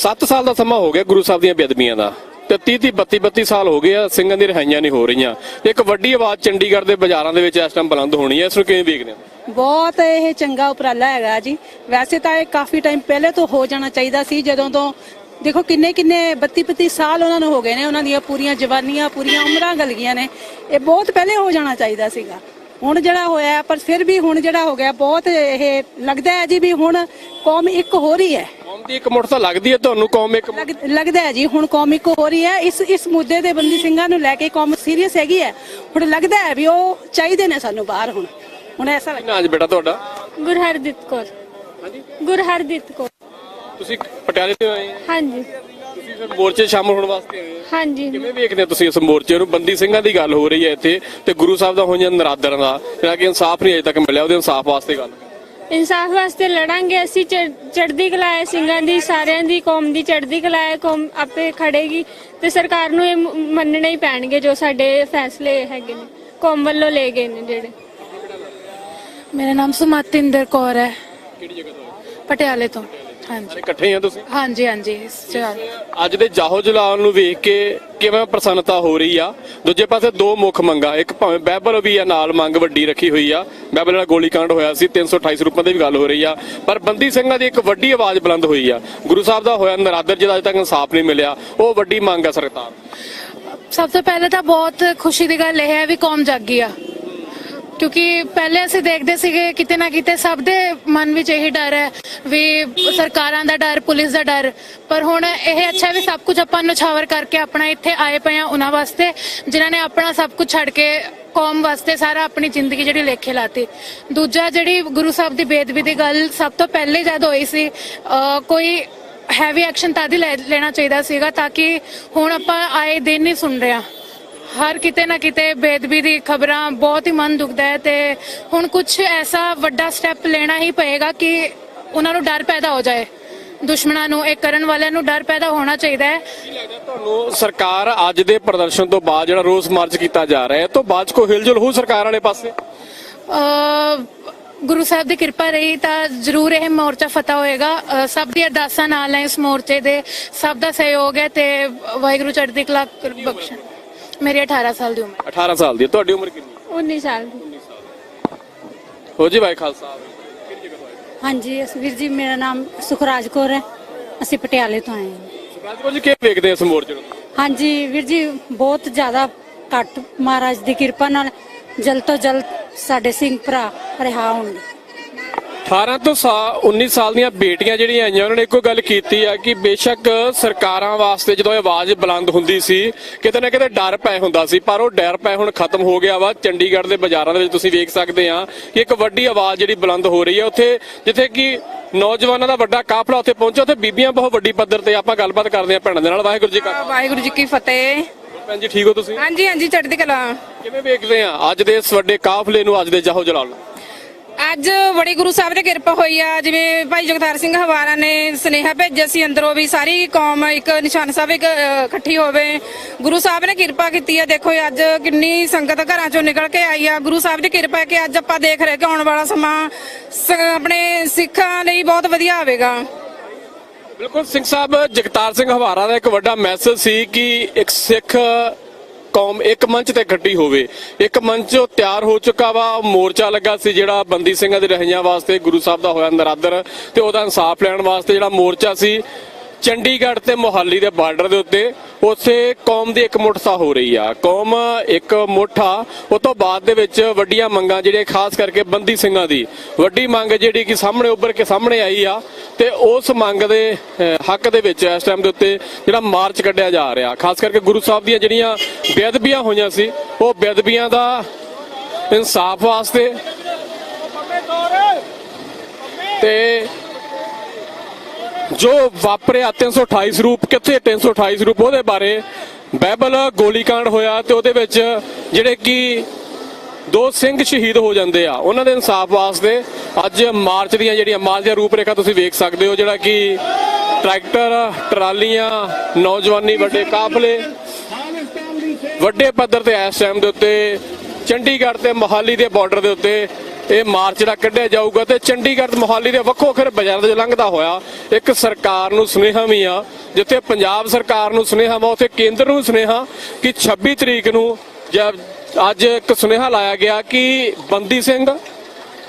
Speaker 1: 7 ਸਾਲ ਦਾ ਸਮਾਂ ਹੋ ਗਿਆ ਗੁਰੂ ਸਾਹਿਬ ਦੀਆਂ ਬੇਦਬੀਆਂ ਦਾ ਤੇ 30 30 32 32 ਸਾਲ ਹੋ ਗਏ ਆ ਸਿੰਘਾਂ ਦੀ ਰਿਹਾਈਆਂ ਨਹੀਂ ਹੋ ਰਹੀਆਂ। ਇੱਕ ਵੱਡੀ ਆਵਾਜ਼ ਚੰਡੀਗੜ੍ਹ ਦੇ ਬਾਜ਼ਾਰਾਂ ਦੇ ਵਿੱਚ ਇਸ ਟਾਈਮ ਬੁਲੰਦ ਹੋਣੀ ਹੈ ਇਸ ਨੂੰ ਕਿਵੇਂ ਵੇਖਦੇ ਹੋ?
Speaker 4: ਬਹੁਤ ਇਹ ਚੰਗਾ ਉਪਰਾਲਾ ਹੈਗਾ ਜੀ। ਵੈਸੇ ਤਾਂ ਇਹ ਕਾਫੀ ਟਾਈਮ ਪਹਿਲੇ ਤੋਂ ਹੋ ਜਾਣਾ ਚਾਹੀਦਾ ਸੀ ਜਦੋਂ ਤੋਂ ਦੇਖੋ ਕਿੰਨੇ ਕਿੰਨੇ 32 32 ਸਾਲ ਉਹਨਾਂ ਨੂੰ ਹੋ ਗਏ ਨੇ ਉਹਨਾਂ ਦੀਆਂ ਪੂਰੀਆਂ ਜਵਾਨੀਆਂ ਪੂਰੀਆਂ ਉਮਰਾਂ ਗਲ ਗਈਆਂ ਨੇ। ਇਹ ਬਹੁਤ ਪਹਿਲੇ ਹੋ ਜਾਣਾ ਚਾਹੀਦਾ ਸੀਗਾ। ਹੁਣ ਜਿਹੜਾ ਹੋਇਆ ਪਰ ਫਿਰ ਵੀ ਹੁਣ ਜਿਹੜਾ ਹੋ ਗਿਆ ਬਹੁਤ ਇਹ ਲੱਗਦਾ ਹੈ ਜੀ ਵੀ ਹੁਣ ਕੌਮ ਇੱਕ ਹੋ ਰਹੀ ਹੈ।
Speaker 1: ਕੌਮ ਦੀ ਇੱਕ ਮੁੱਠ ਤਾਂ ਲੱਗਦੀ ਹੈ ਤੁਹਾਨੂੰ ਕੌਮ ਇੱਕ।
Speaker 4: ਲੱਗ- ਲੱਗਦਾ ਹੈ ਜੀ ਹੁਣ ਕੌਮ ਇੱਕ ਹੋ ਰਹੀ ਹੈ। ਇਸ ਇਸ ਮੁੱਦੇ ਦੇ ਬੰਦੀ ਸਿੰਘਾਂ ਨੂੰ ਲੈ ਕੇ ਕੌਮ ਸੀਰੀਅਸ ਹੈਗੀ ਹੈ। ਹੁਣ ਲੱਗਦਾ ਹੈ ਵੀ ਉਹ ਚਾਹੀਦੇ ਨੇ ਸਾਨੂੰ ਬਾਹਰ ਹੁਣ। ਹੁਣ ਐਸਾ ਲੱਗਦਾ
Speaker 1: ਨਾ ਅੱਜ ਬੇਟਾ ਤੁਹਾਡਾ?
Speaker 5: ਗੁਰਹਰਦੀਪ ਕੌਰ। ਗੁਰਹਰਦੀਪ ਕੌਰ।
Speaker 1: ਤੁਸੀਂ ਪਟਿਆਲੇ ਤੋਂ ਆਏ ਹੋ?
Speaker 5: ਹਾਂਜੀ।
Speaker 1: ਤੁਸੀਂ ਫਿਰ ਮੋਰਚੇ 'ਚ ਸ਼ਾਮਲ ਹੋਣ ਵਾਸਤੇ ਆਏ ਹੋ।
Speaker 5: ਹਾਂਜੀ।
Speaker 1: ਕਿਵੇਂ ਵੇਖਦੇ ਹੋ ਤੁਸੀਂ ਇਸ ਮੋਰਚੇ ਨੂੰ? ਬੰਦੀ ਸਿੰਘਾਂ ਦੀ ਗੱਲ ਹੋ ਰਹੀ ਹੈ ਇੱਥੇ ਤੇ ਗੁਰੂ ਸਾਹਿਬ ਦਾ ਹੋਈਆਂ ਨਰਾਦਰ ਦਾ ਜਿਹੜਾ ਕਿ ਇਨਸਾਫ ਨਹੀਂ ਅਜੇ ਤੱਕ ਮਿਲਿਆ ਉਹਦੇ ਇਨਸਾਫ ਵਾਸਤੇ ਗੱਲ
Speaker 5: ਇਨਸਾਫ ਵਾਸਤੇ ਲੜਾਂਗੇ ਅਸੀਂ ਚੜ੍ਹ- ਚੜ੍ਹਦੀ ਕਲਾ ਹੈ ਸਿੰਘਾਂ ਦੀ ਸਾਰਿਆਂ ਦੀ ਕੌਮ ਦੀ ਚੜ੍ਹਦੀ ਕਲਾ ਹੈ ਕੌਮ ਆਪੇ ਖੜੇਗੀ ਤੇ ਸਰਕਾਰ ਨੂੰ ਇਹ ਮੰਨਣੇ ਹੀ ਪੈਣਗੇ ਜੋ ਸਾਡੇ ਫੈਸਲੇ ਹੈਗੇ ਨੇ ਕੌਮ ਵੱਲੋਂ ਲਏ ਗਏ ਨੇ ਜਿਹੜੇ।
Speaker 6: ਮੇਰਾ ਨਾਮ ਸੁਮਤਿੰਦਰ ਕੌਰ ਹੈ।
Speaker 1: ਕਿਹੜੀ ਜਗ੍ਹਾ ਤੋਂ
Speaker 6: ਪਟਿਆਲੇ ਤੋਂ। ਹਾਂਜੀ।
Speaker 1: ਇਕੱਠੇ ਆ ਤੁਸੀਂ?
Speaker 6: ਹਾਂਜੀ ਹਾਂਜੀ ਜਗ੍ਹਾ
Speaker 1: ਅੱਜ ਦੇ ਜਾਹੋ ਜਲਾਲ ਨੂੰ ਵੇਖ ਕੇ ਕਿਵੇਂ ਪ੍ਰਸੰਨਤਾ ਹੋ ਰਹੀ ਆ। ਦੂਜੇ ਪਾਸੇ ਦੋ ਮੁੱਖ ਮੰਗਾਂ ਇੱਕ ਭਾਵੇਂ ਬਾਈਬਲ ਵੀ ਆ ਨਾਲ ਮੰਗ ਵੱਡੀ ਰੱਖੀ ਹੋਈ ਆ। ਬਾਈਬਲ ਵਾਲਾ ਗੋਲੀकांड ਹੋਇਆ ਸੀ 328 ਰੁਪਏ ਦੀ ਵੀ ਗੱਲ ਹੋ ਰਹੀ ਆ। ਪਰ ਬੰਦੀ ਸਿੰਘਾਂ ਦੀ ਇੱਕ ਵੱਡੀ ਆਵਾਜ਼ ਬੁਲੰਦ ਹੋਈ ਆ। ਗੁਰੂ ਸਾਹਿਬ ਦਾ ਹੋਇਆ ਨਰਾਦਰ ਜਿਹਦਾ ਅਜੇ ਤੱਕ ਇਨਸਾਫ ਨਹੀਂ ਮਿਲਿਆ। ਉਹ ਵੱਡੀ ਮੰਗ ਆ ਸਰਕਾਰ
Speaker 6: ਸਭ ਤੋਂ ਪਹਿਲੇ ਤਾਂ ਬਹੁਤ ਖੁਸ਼ੀ ਦੀ ਗੱਲ ਇਹ ਹੈ ਵੀ ਕੌਮ ਜਾਗੀ ਆ। ਕਿਉਂਕਿ ਪਹਿਲੇ ਅਸੀਂ ਦੇਖਦੇ ਸੀਗੇ ਕਿਤੇ ਨਾ ਕਿਤੇ ਸਭ ਦੇ ਮਨ ਵਿੱਚ ਇਹੀ ਡਰ ਹੈ ਵੀ ਸਰਕਾਰਾਂ ਦਾ ਡਰ, ਪੁਲਿਸ ਦਾ ਡਰ। ਪਰ ਹੁਣ ਇਹ ਅੱਛਾ ਵੀ ਸਭ ਕੁਝ ਆਪਾਂ ਨਛਾਵਰ ਕਰਕੇ ਆਪਣਾ ਇੱਥੇ ਆਏ ਪਏ ਆ ਉਹਨਾਂ ਵਾਸਤੇ, ਜਿਨ੍ਹਾਂ ਨੇ ਆਪਣਾ ਸਭ ਕੁਝ ਛੱਡ ਕੇ ਕੌਮ ਵਾਸਤੇ ਸਾਰਾ ਆਪਣੀ ਜ਼ਿੰਦਗੀ ਜਿਹੜੀ ਲੇਖੇ ਲਾਤੀ। ਦੂਜਾ ਜਿਹੜੀ ਗੁਰੂ ਸਾਹਿਬ ਦੀ ਬੇਦਬੀ ਦੀ ਗੱਲ ਸਭ ਤੋਂ ਪਹਿਲੇ ਜਦ ਹੋਈ ਸੀ ਕੋਈ ਹੈਵੀ ਐਕਸ਼ਨ ਤਾਂ ਦੀ ਲੈਣਾ ਚਾਹੀਦਾ ਸੀਗਾ ਤਾਂ ਕਿ ਹੁਣ ਆਪਾਂ ਆਏ ਦਿਨ ਹੀ ਸੁਣ ਰਿਹਾ ਹਰ ਕਿਤੇ ਨਾ ਕਿਤੇ ਬੇਦਬੀ ਦੀ ਖਬਰਾਂ ਬਹੁਤ ਹੀ ਮਨ ਦੁਖਦਾ ਹੈ ਤੇ ਹੁਣ ਕੁਝ ਐਸਾ ਵੱਡਾ ਸਟੈਪ ਲੈਣਾ ਹੀ ਪਏਗਾ ਕਿ ਉਹਨਾਂ ਨੂੰ ਡਰ ਪੈਦਾ ਹੋ ਜਾਏ। ਦੁਸ਼ਮਣਾਂ ਨੂੰ ਇਹ ਕਰਨ ਵਾਲਿਆਂ ਨੂੰ ਡਰ ਪੈਦਾ ਹੋਣਾ ਚਾਹੀਦਾ ਹੈ।
Speaker 1: ਤੁਹਾਨੂੰ ਸਰਕਾਰ ਅੱਜ ਦੇ ਪ੍ਰਦਰਸ਼ਨ ਤੋਂ ਬਾਅਦ ਜਿਹੜਾ ਰੋਸ ਮਾਰਚ ਕੀਤਾ ਜਾ ਰਿਹਾ ਹੈ ਤੋਂ ਬਾਅਦ ਕੋਈ ਹਿਲਜੁਲ ਹੋ ਸਰਕਾਰ ਵਾਲੇ ਪਾਸੇ?
Speaker 6: ਗੁਰੂ ਸਾਹਿਬ ਦੀ ਕਿਰਪਾ ਰਹੀ ਤਾਂ ਜ਼ਰੂਰ ਇਹ ਮੋਰਚਾ ਫਤਿਹ ਹੋਏਗਾ। ਸਭ ਦੀ ਅਰਦਾਸਾਂ ਨਾਲ ਹੈ ਇਸ ਮੋਰਚੇ ਦੇ। ਸਭ ਦਾ ਸਹਿਯੋਗ ਹੈ ਤੇ ਵਾਹਿਗੁਰੂ ਚੜ੍ਹਦੀ ਕਲਾ ਬਖਸ਼ਣ। ਮੇਰੀ 18 ਸਾਲ ਦੀ ਉਮਰ।
Speaker 1: 18 ਸਾਲ ਦੀ ਹੈ। ਤੁਹਾਡੀ ਉਮਰ ਕਿੰਨੀ
Speaker 5: 19 ਸਾਲ ਦੀ।
Speaker 1: ਹੋ ਜੀ ਭਾਈ ਖਾਲਸਾ।
Speaker 4: ਹਾਂਜੀ ਵੀਰ ਜੀ ਮੇਰਾ ਨਾਮ ਸੁਖਰਾਜ ਕੌਰ ਹੈ। ਅਸੀਂ ਪਟਿਆਲੇ ਤੋਂ ਆਏ ਹਾਂ।
Speaker 1: ਸੁਖਰਾਜ ਕੌਰ ਜੀ ਕਿਵੇਂ ਵੇਖਦੇ ਆ ਇਸ ਮੋਰਚੇ ਨੂੰ?
Speaker 4: ਹਾਂਜੀ ਵੀਰ ਜੀ ਬਹੁਤ ਜ਼ਿਆਦਾ ਘੱਟ ਮਹਾਰਾਜ ਦੀ ਕਿਰਪਾ ਨਾਲ ਜਲਦ ਤੋਂ ਜਲਦ ਸਾਡੇ ਸਿੰਘ ਭਰਾ ਰਿਹਾ ਹੋਣਗੇ।
Speaker 1: 18 ਤੋਂ ਸਾ- 19 ਸਾਲ ਦੀਆਂ ਬੇਟੀਆਂ ਜਿਹੜੀਆਂ ਆਈਆਂ ਉਹਨਾਂ ਨੇ ਇੱਕੋ ਗੱਲ ਕੀਤੀ ਆ ਕਿ ਬੇਸ਼ੱਕ ਸਰਕਾਰਾਂ ਵਾਸਤੇ ਜਦੋਂ ਇਹ ਆਵਾਜ਼ ਬੁਲੰਦ ਹੁੰਦੀ ਸੀ ਕਿਤੇ ਨਾ ਕਿਤੇ ਡਰ ਪੈ ਹੁੰਦਾ ਸੀ ਪਰ ਉਹ ਡਰ ਪੈ ਹੁਣ ਖਤਮ ਹੋ ਗਿਆ ਵਾ। ਚੰਡੀਗੜ੍ਹ ਦੇ ਬਾਜ਼ਾਰਾਂ ਦੇ ਵਿੱਚ ਤੁਸੀਂ ਵੇਖ ਸਕਦੇ ਆ ਕਿ ਇੱਕ ਵੱਡੀ ਆਵਾਜ਼ ਜਿਹੜੀ ਬੁਲੰਦ ਹੋ ਰਹੀ ਹੈ ਉੱਥੇ ਜਿੱਥੇ ਕਿ ਨੌਜਵਾਨਾਂ ਦਾ ਵੱਡਾ ਕਾਫਲਾ ਉੱਥੇ ਪਹੁੰਚਿਆ ਉੱਥੇ ਬੀਬੀਆਂ ਬਹੁਤ ਵੱਡੀ ਪੱਧਰ ਤੇ ਆਪਾਂ ਗੱਲਬਾਤ ਕਰਦੇ ਆ ਭੈਣਾਂ ਦੇ ਨਾਲ। ਵਾਹਿਗੁਰੂ ਜੀ ਕਾ
Speaker 7: ਵਾਹਿਗੁਰੂ ਜੀ ਕੀ ਫਤਿਹ।
Speaker 1: ਭੈਣ ਜੀ ਠੀਕ ਹੋ ਤੁਸੀਂ?
Speaker 7: ਹਾਂਜੀ ਹਾਂਜੀ ਚੜ੍ਹਦੀ ਕਲਾ।
Speaker 1: ਕਿਵੇਂ ਵੇਖਦੇ ਆ ਅੱਜ ਦੇ ਇਸ ਵੱਡੇ ਕਾਫਲੇ ਨੂੰ ਅੱਜ ਦੇ ਜਾਹੋ ਜਲਾਲ ਨੂੰ?
Speaker 7: ਅੱਜ ਬੜੀ ਗੁਰੂ ਸਾਹਿਬ ਦੀ ਕਿਰਪਾ ਹੋਈ ਆ। ਜਿਵੇਂ ਭਾਈ ਜਗਤਾਰ ਸਿੰਘ ਹਵਾਰਾ ਨੇ ਸਨੇਹਾ ਭੇਜਿਆ ਸੀ ਅੰਦਰੋਂ ਵੀ ਸਾਰੀ ਕੌਮ ਇੱਕ ਨਿਸ਼ਾਨ ਸਾਹਿਬ ਇੱਕ ਇਕੱਠੀ ਹੋਵੇ। ਗੁਰੂ ਸਾਹਿਬ ਨੇ ਕਿਰਪਾ ਕੀਤੀ ਆ। ਦੇਖੋ ਅੱਜ ਕਿੰਨੀ ਸੰਗਤ ਘਰਾਂ ਚੋਂ ਨਿਕਲ ਕੇ ਆਈ ਆ। ਗੁਰੂ ਸਾਹਿਬ ਦੀ ਕਿਰਪਾ ਕਿ ਅੱਜ ਆਪਾਂ ਦੇਖ ਰਹੇ ਕਿ ਆਉਣ ਵਾਲਾ ਸਮਾਂ ਸ- ਆਪਣੇ ਸਿੱਖਾਂ ਲਈ ਬਹੁਤ ਵਧੀਆ ਆਵੇਗਾ
Speaker 1: ਬਿਲਕੁਲ ਸਿੰਘ ਸਾਹਿਬ, ਜਗਤਾਰ ਸਿੰਘ ਹਵਾਰਾ ਦਾ ਇੱਕ ਵੱਡਾ ਮੈਸੇਜ ਸੀ ਕਿ ਇੱਕ ਸਿੱਖ ਕੌਮ ਇੱਕ ਮੰਚ ਤੇ ਖੱਟੀ ਹੋਵੇ। ਇੱਕ ਮੰਚ ਤਿਆਰ ਹੋ ਚੁੱਕਾ ਵਾ, ਮੋਰਚਾ ਲੱਗਾ ਸੀ ਜਿਹੜਾ ਬੰਦੀ ਸਿੰਘਾਂ ਦੇ ਰਹਿਆਂ ਵਾਸਤੇ, ਗੁਰੂ ਸਾਹਿਬ ਦਾ ਹੋਇਆ ਨਰਾਦਰ, ਤੇ ਉਹਦਾ ਇਨਸਾਫ ਲੈਣ ਵਾਸਤੇ ਜਿਹੜਾ ਮੋਰਚਾ ਸੀ, ਚੰਡੀਗੜ੍ਹ ਤੇ ਮੋਹਾਲੀ ਦੇ ਬਾਰਡਰ ਦੇ ਉੱਤੇ। ਉਸੇ ਕੌਮ ਦੀ ਇੱਕ ਮੁੱਠਤਾ ਹੋ ਰਹੀ ਆ। ਕੌਮ ਇੱਕ ਮੁੱਠਾ ਉਹ ਤੋਂ ਬਾਅਦ ਦੇ ਵਿੱਚ ਵੱਡੀਆਂ ਮੰਗਾਂ ਜਿਹੜੀਆਂ ਖਾਸ ਕਰਕੇ ਬੰਦੀ ਸਿੰਘਾਂ ਦੀ। ਵੱਡੀ ਮੰਗ ਜਿਹੜੀ ਕਿ ਸਾਹਮਣੇ ਉੱਭਰ ਕੇ ਸਾਹਮਣੇ ਆਈ ਆ ਤੇ ਉਸ ਮੰਗ ਦੇ ਹੱਕ ਦੇ ਵਿੱਚ ਇਸ ਟਾਈਮ ਦੇ ਉੱਤੇ ਜਿਹੜਾ ਮਾਰਚ ਕੱਢਿਆ ਜਾ ਰਿਹਾ। ਖਾਸ ਕਰਕੇ ਗੁਰੂ ਸਾਹਿਬ ਦੀਆਂ ਜਿਹੜੀਆਂ ਬੇਅਦਬੀਆਂ ਹੋਈਆਂ ਸੀ, ਉਹ ਬੇਅਦਬੀਆਂ ਦਾ ਇਨਸਾਫ ਵਾਸਤੇ ਤੇ ਜੋ ਵਾਪਰਿਆ 328 ਸਰੂਪ, ਕਿੱਥੇ 328 ਸਰੂਪ, ਉਹਦੇ ਬਾਰੇ ਬਾਈਬਲ ਗੋਲੀकांड ਹੋਇਆ ਤੇ ਉਹਦੇ ਵਿੱਚ ਜਿਹੜੇ ਕਿ ਦੋ ਸਿੰਘ ਸ਼ਹੀਦ ਹੋ ਜਾਂਦੇ ਆ, ਉਹਨਾਂ ਦੇ ਇਨਸਾਫ ਵਾਸਤੇ ਅੱਜ ਮਾਰਚ ਦੀਆਂ ਜਿਹੜੀਆਂ ਮਾਰਚ ਦੀਆਂ ਰੂਪਰੇਖਾ ਤੁਸੀਂ ਵੇਖ ਸਕਦੇ ਹੋ, ਜਿਹੜਾ ਕਿ ਟਰੈਕਟਰ, ਟਰਾਲੀਆਂ, ਨੌਜਵਾਨੀ ਵੱਡੇ ਕਾਫਲੇ, ਵੱਡੇ ਪੱਧਰ ਤੇ ਇਸ ਟਾਈਮ ਦੇ ਉੱਤੇ ਚੰਡੀਗੜ੍ਹ ਤੇ ਮੋਹਾਲੀ ਦੇ ਬਾਰਡਰ ਦੇ ਉੱਤੇ ਇਹ ਮਾਰਚ ਜਿਹੜਾ ਕੱਢਿਆ ਜਾਊਗਾ ਤੇ ਚੰਡੀਗੜ੍ਹ ਮੋਹਾਲੀ ਦੇ ਵੱਖੋ ਵੱਖਰੇ ਬਾਜ਼ਾਰਾਂ ਦੇ ਲੰਘਦਾ ਹੋਇਆ ਇੱਕ ਸਰਕਾਰ ਨੂੰ ਸੁਨੇਹਾ ਵੀ ਆ, ਜਿੱਥੇ ਪੰਜਾਬ ਸਰਕਾਰ ਨੂੰ ਸੁਨੇਹਾ ਵਾ, ਉੱਥੇ ਕੇਂਦਰ ਨੂੰ ਸੁਨੇਹਾ ਕਿ 26 ਤਰੀਕ ਨੂੰ ਜਦ ਅੱਜ ਇੱਕ ਸੁਨੇਹਾ ਲਾਇਆ ਗਿਆ ਕਿ ਬੰਦੀ ਸਿੰਘ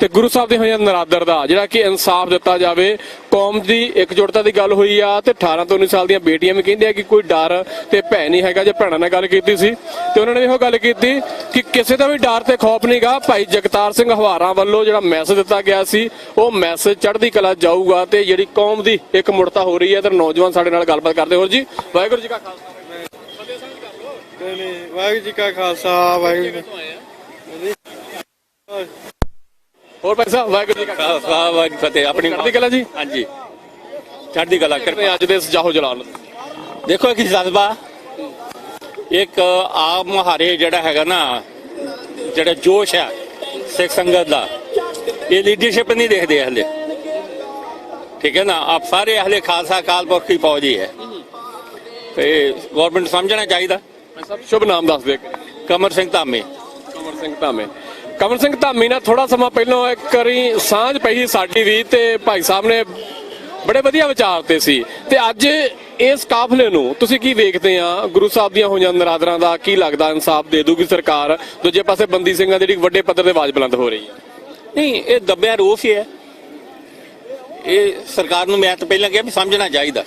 Speaker 1: ਤੇ ਗੁਰੂ ਸਾਹਿਬ ਦੇ ਹੋਇਆ ਨਰਾਦਰ ਦਾ, ਜਿਹੜਾ ਕਿ ਇਨਸਾਫ ਦਿੱਤਾ ਜਾਵੇ, ਕੌਮ ਦੀ ਇਕਜੁੱਟਤਾ ਦੀ ਗੱਲ ਹੋਈ ਆ ਤੇ 18 ਤੋਂ 19 ਸਾਲ ਦੀਆਂ ਬੇਟੀਆਂ ਵੀ ਕਹਿੰਦੇ ਆ ਕਿ ਕੋਈ ਡਰ ਤੇ ਭੈ ਨਹੀਂ ਹੈਗਾ, ਜੇ ਭੈਣਾਂ ਨਾਲ ਗੱਲ ਕੀਤੀ ਸੀ। ਤੇ ਉਹਨਾਂ ਨੇ ਇਹੋ ਗੱਲ ਕੀਤੀ ਕਿ ਕਿਸੇ ਦਾ ਵੀ ਡਰ ਤੇ ਖੌਫ ਨਹੀਂਗਾ ਭਾਈ ਜਗਤਾਰ ਸਿੰਘ ਹਵਾਰਾ ਵੱਲੋਂ ਜਿਹੜਾ ਮੈਸੇਜ ਦਿੱਤਾ ਗਿਆ ਸੀ, ਉਹ ਮੈਸੇਜ ਚੜ੍ਹਦੀ ਕਲਾ ਜਾਊਗਾ ਤੇ ਜਿਹੜੀ ਕੌਮ ਦੀ ਇੱਕ ਮੁੜਤਾ ਹੋ ਰਹੀ ਹੈ ਤੇ ਨੌਜਵਾਨ ਸਾਡੇ ਨਾਲ ਗੱਲਬਾਤ ਕਰਦੇ ਹੋਰ ਜੀ, ਵਾਹਿਗੁਰੂ ਜੀ ਕਾ ਖਾਲਸਾ।
Speaker 3: ਵਾਹਿਗੁਰੂ ਜੀ ਕਾ ਖਾਲਸਾ, ਵਾਹਿਗੁਰੂ ਜੀ
Speaker 1: ਹੋਰ ਭਾਈ ਸਾਹਿਬ ਵਾਹਿਗੁਰੂ ਜੀ ਕਾ ਖਾਲਸਾ।
Speaker 8: ਵਾਹ ਵਾਹ ਫਤਿਹ। ਆਪਣੀ
Speaker 1: ਚੜ੍ਹਦੀ ਕਲਾ ਜੀ?
Speaker 8: ਹਾਂਜੀ। ਚੜ੍ਹਦੀ ਕਲਾ ਕਿਰਪਾ।
Speaker 1: ਅੱਜ ਦੇ ਇਸ ਜਾਹੋ ਜਲਾਲ
Speaker 8: ਦੇਖੋ ਇੱਕ ਜਜ਼ਬਾ। ਇੱਕ ਆਪ ਮੁਹਾਰੇ ਜਿਹੜਾ ਹੈਗਾ ਨਾ ਜਿਹੜਾ ਜੋਸ਼ ਹੈ ਸਿੱਖ ਸੰਗਤ ਦਾ ਇਹ ਲੀਡਰਸ਼ਿਪ ਨਹੀਂ ਦੇਖਦੇ ਹਲੇ ਠੀਕ ਹੈ ਨਾ? ਆਪ ਸਾਰੇ ਹਲੇ ਖਾਲਸਾ ਕਾਲ ਪੁਰਖ ਦੀ ਫੌਜ ਹੀ ਹੈ। ਤੇ ਗਵਰਨਮੈਂਟ ਸਮਝਣਾ ਚਾਹੀਦਾ।
Speaker 1: ਸਭ ਸ਼ੁਭ ਨਾਮ ਦੱਸ ਦੇ
Speaker 8: ਕਮਰ ਸਿੰਘ ਧਾਮੇ।
Speaker 1: ਕਮਰ ਸਿੰਘ ਧਾਮੇ। ਕਮਲ ਸਿੰਘ, ਧਾਮੀ ਨਾਲ ਥੋੜਾ ਸਮਾਂ ਪਹਿਲਾਂ ਇੱਕ ਵਾਰੀ ਸਾਂਝ ਪਈ ਸਾਡੀ ਵੀ ਤੇ ਭਾਈ ਸਾਹਿਬ ਨੇ ਬੜੇ ਵਧੀਆ ਵਿਚਾਰ ਤੇ ਸੀ। ਤੇ ਅੱਜ ਇਸ ਕਾਫਲੇ ਨੂੰ ਤੁਸੀਂ ਕੀ ਵੇਖਦੇ ਆ? ਗੁਰੂ ਸਾਹਿਬ ਦੀਆਂ ਹੋਈਆਂ ਨਰਾਦਰਾਂ ਦਾ ਕੀ ਲੱਗਦਾ? ਇਨਸਾਫ ਦੇ ਦੂਗੀ ਸਰਕਾਰ। ਦੂਜੇ ਪਾਸੇ ਬੰਦੀ ਸਿੰਘਾਂ ਦੀ ਜਿਹੜੀ ਵੱਡੇ ਪੱਧਰ ਤੇ ਆਵਾਜ਼ ਬੁਲੰਦ ਹੋ ਰਹੀ ਹੈ।
Speaker 8: ਨਹੀਂ, ਇਹ ਦੱਬਿਆ ਰੂਪ ਹੀ ਹੈ। ਇਹ ਸਰਕਾਰ ਨੂੰ ਮੈਂ ਤਾਂ ਪਹਿਲਾਂ ਕਿਹਾ ਵੀ ਸਮਝਣਾ ਚਾਹੀਦਾ।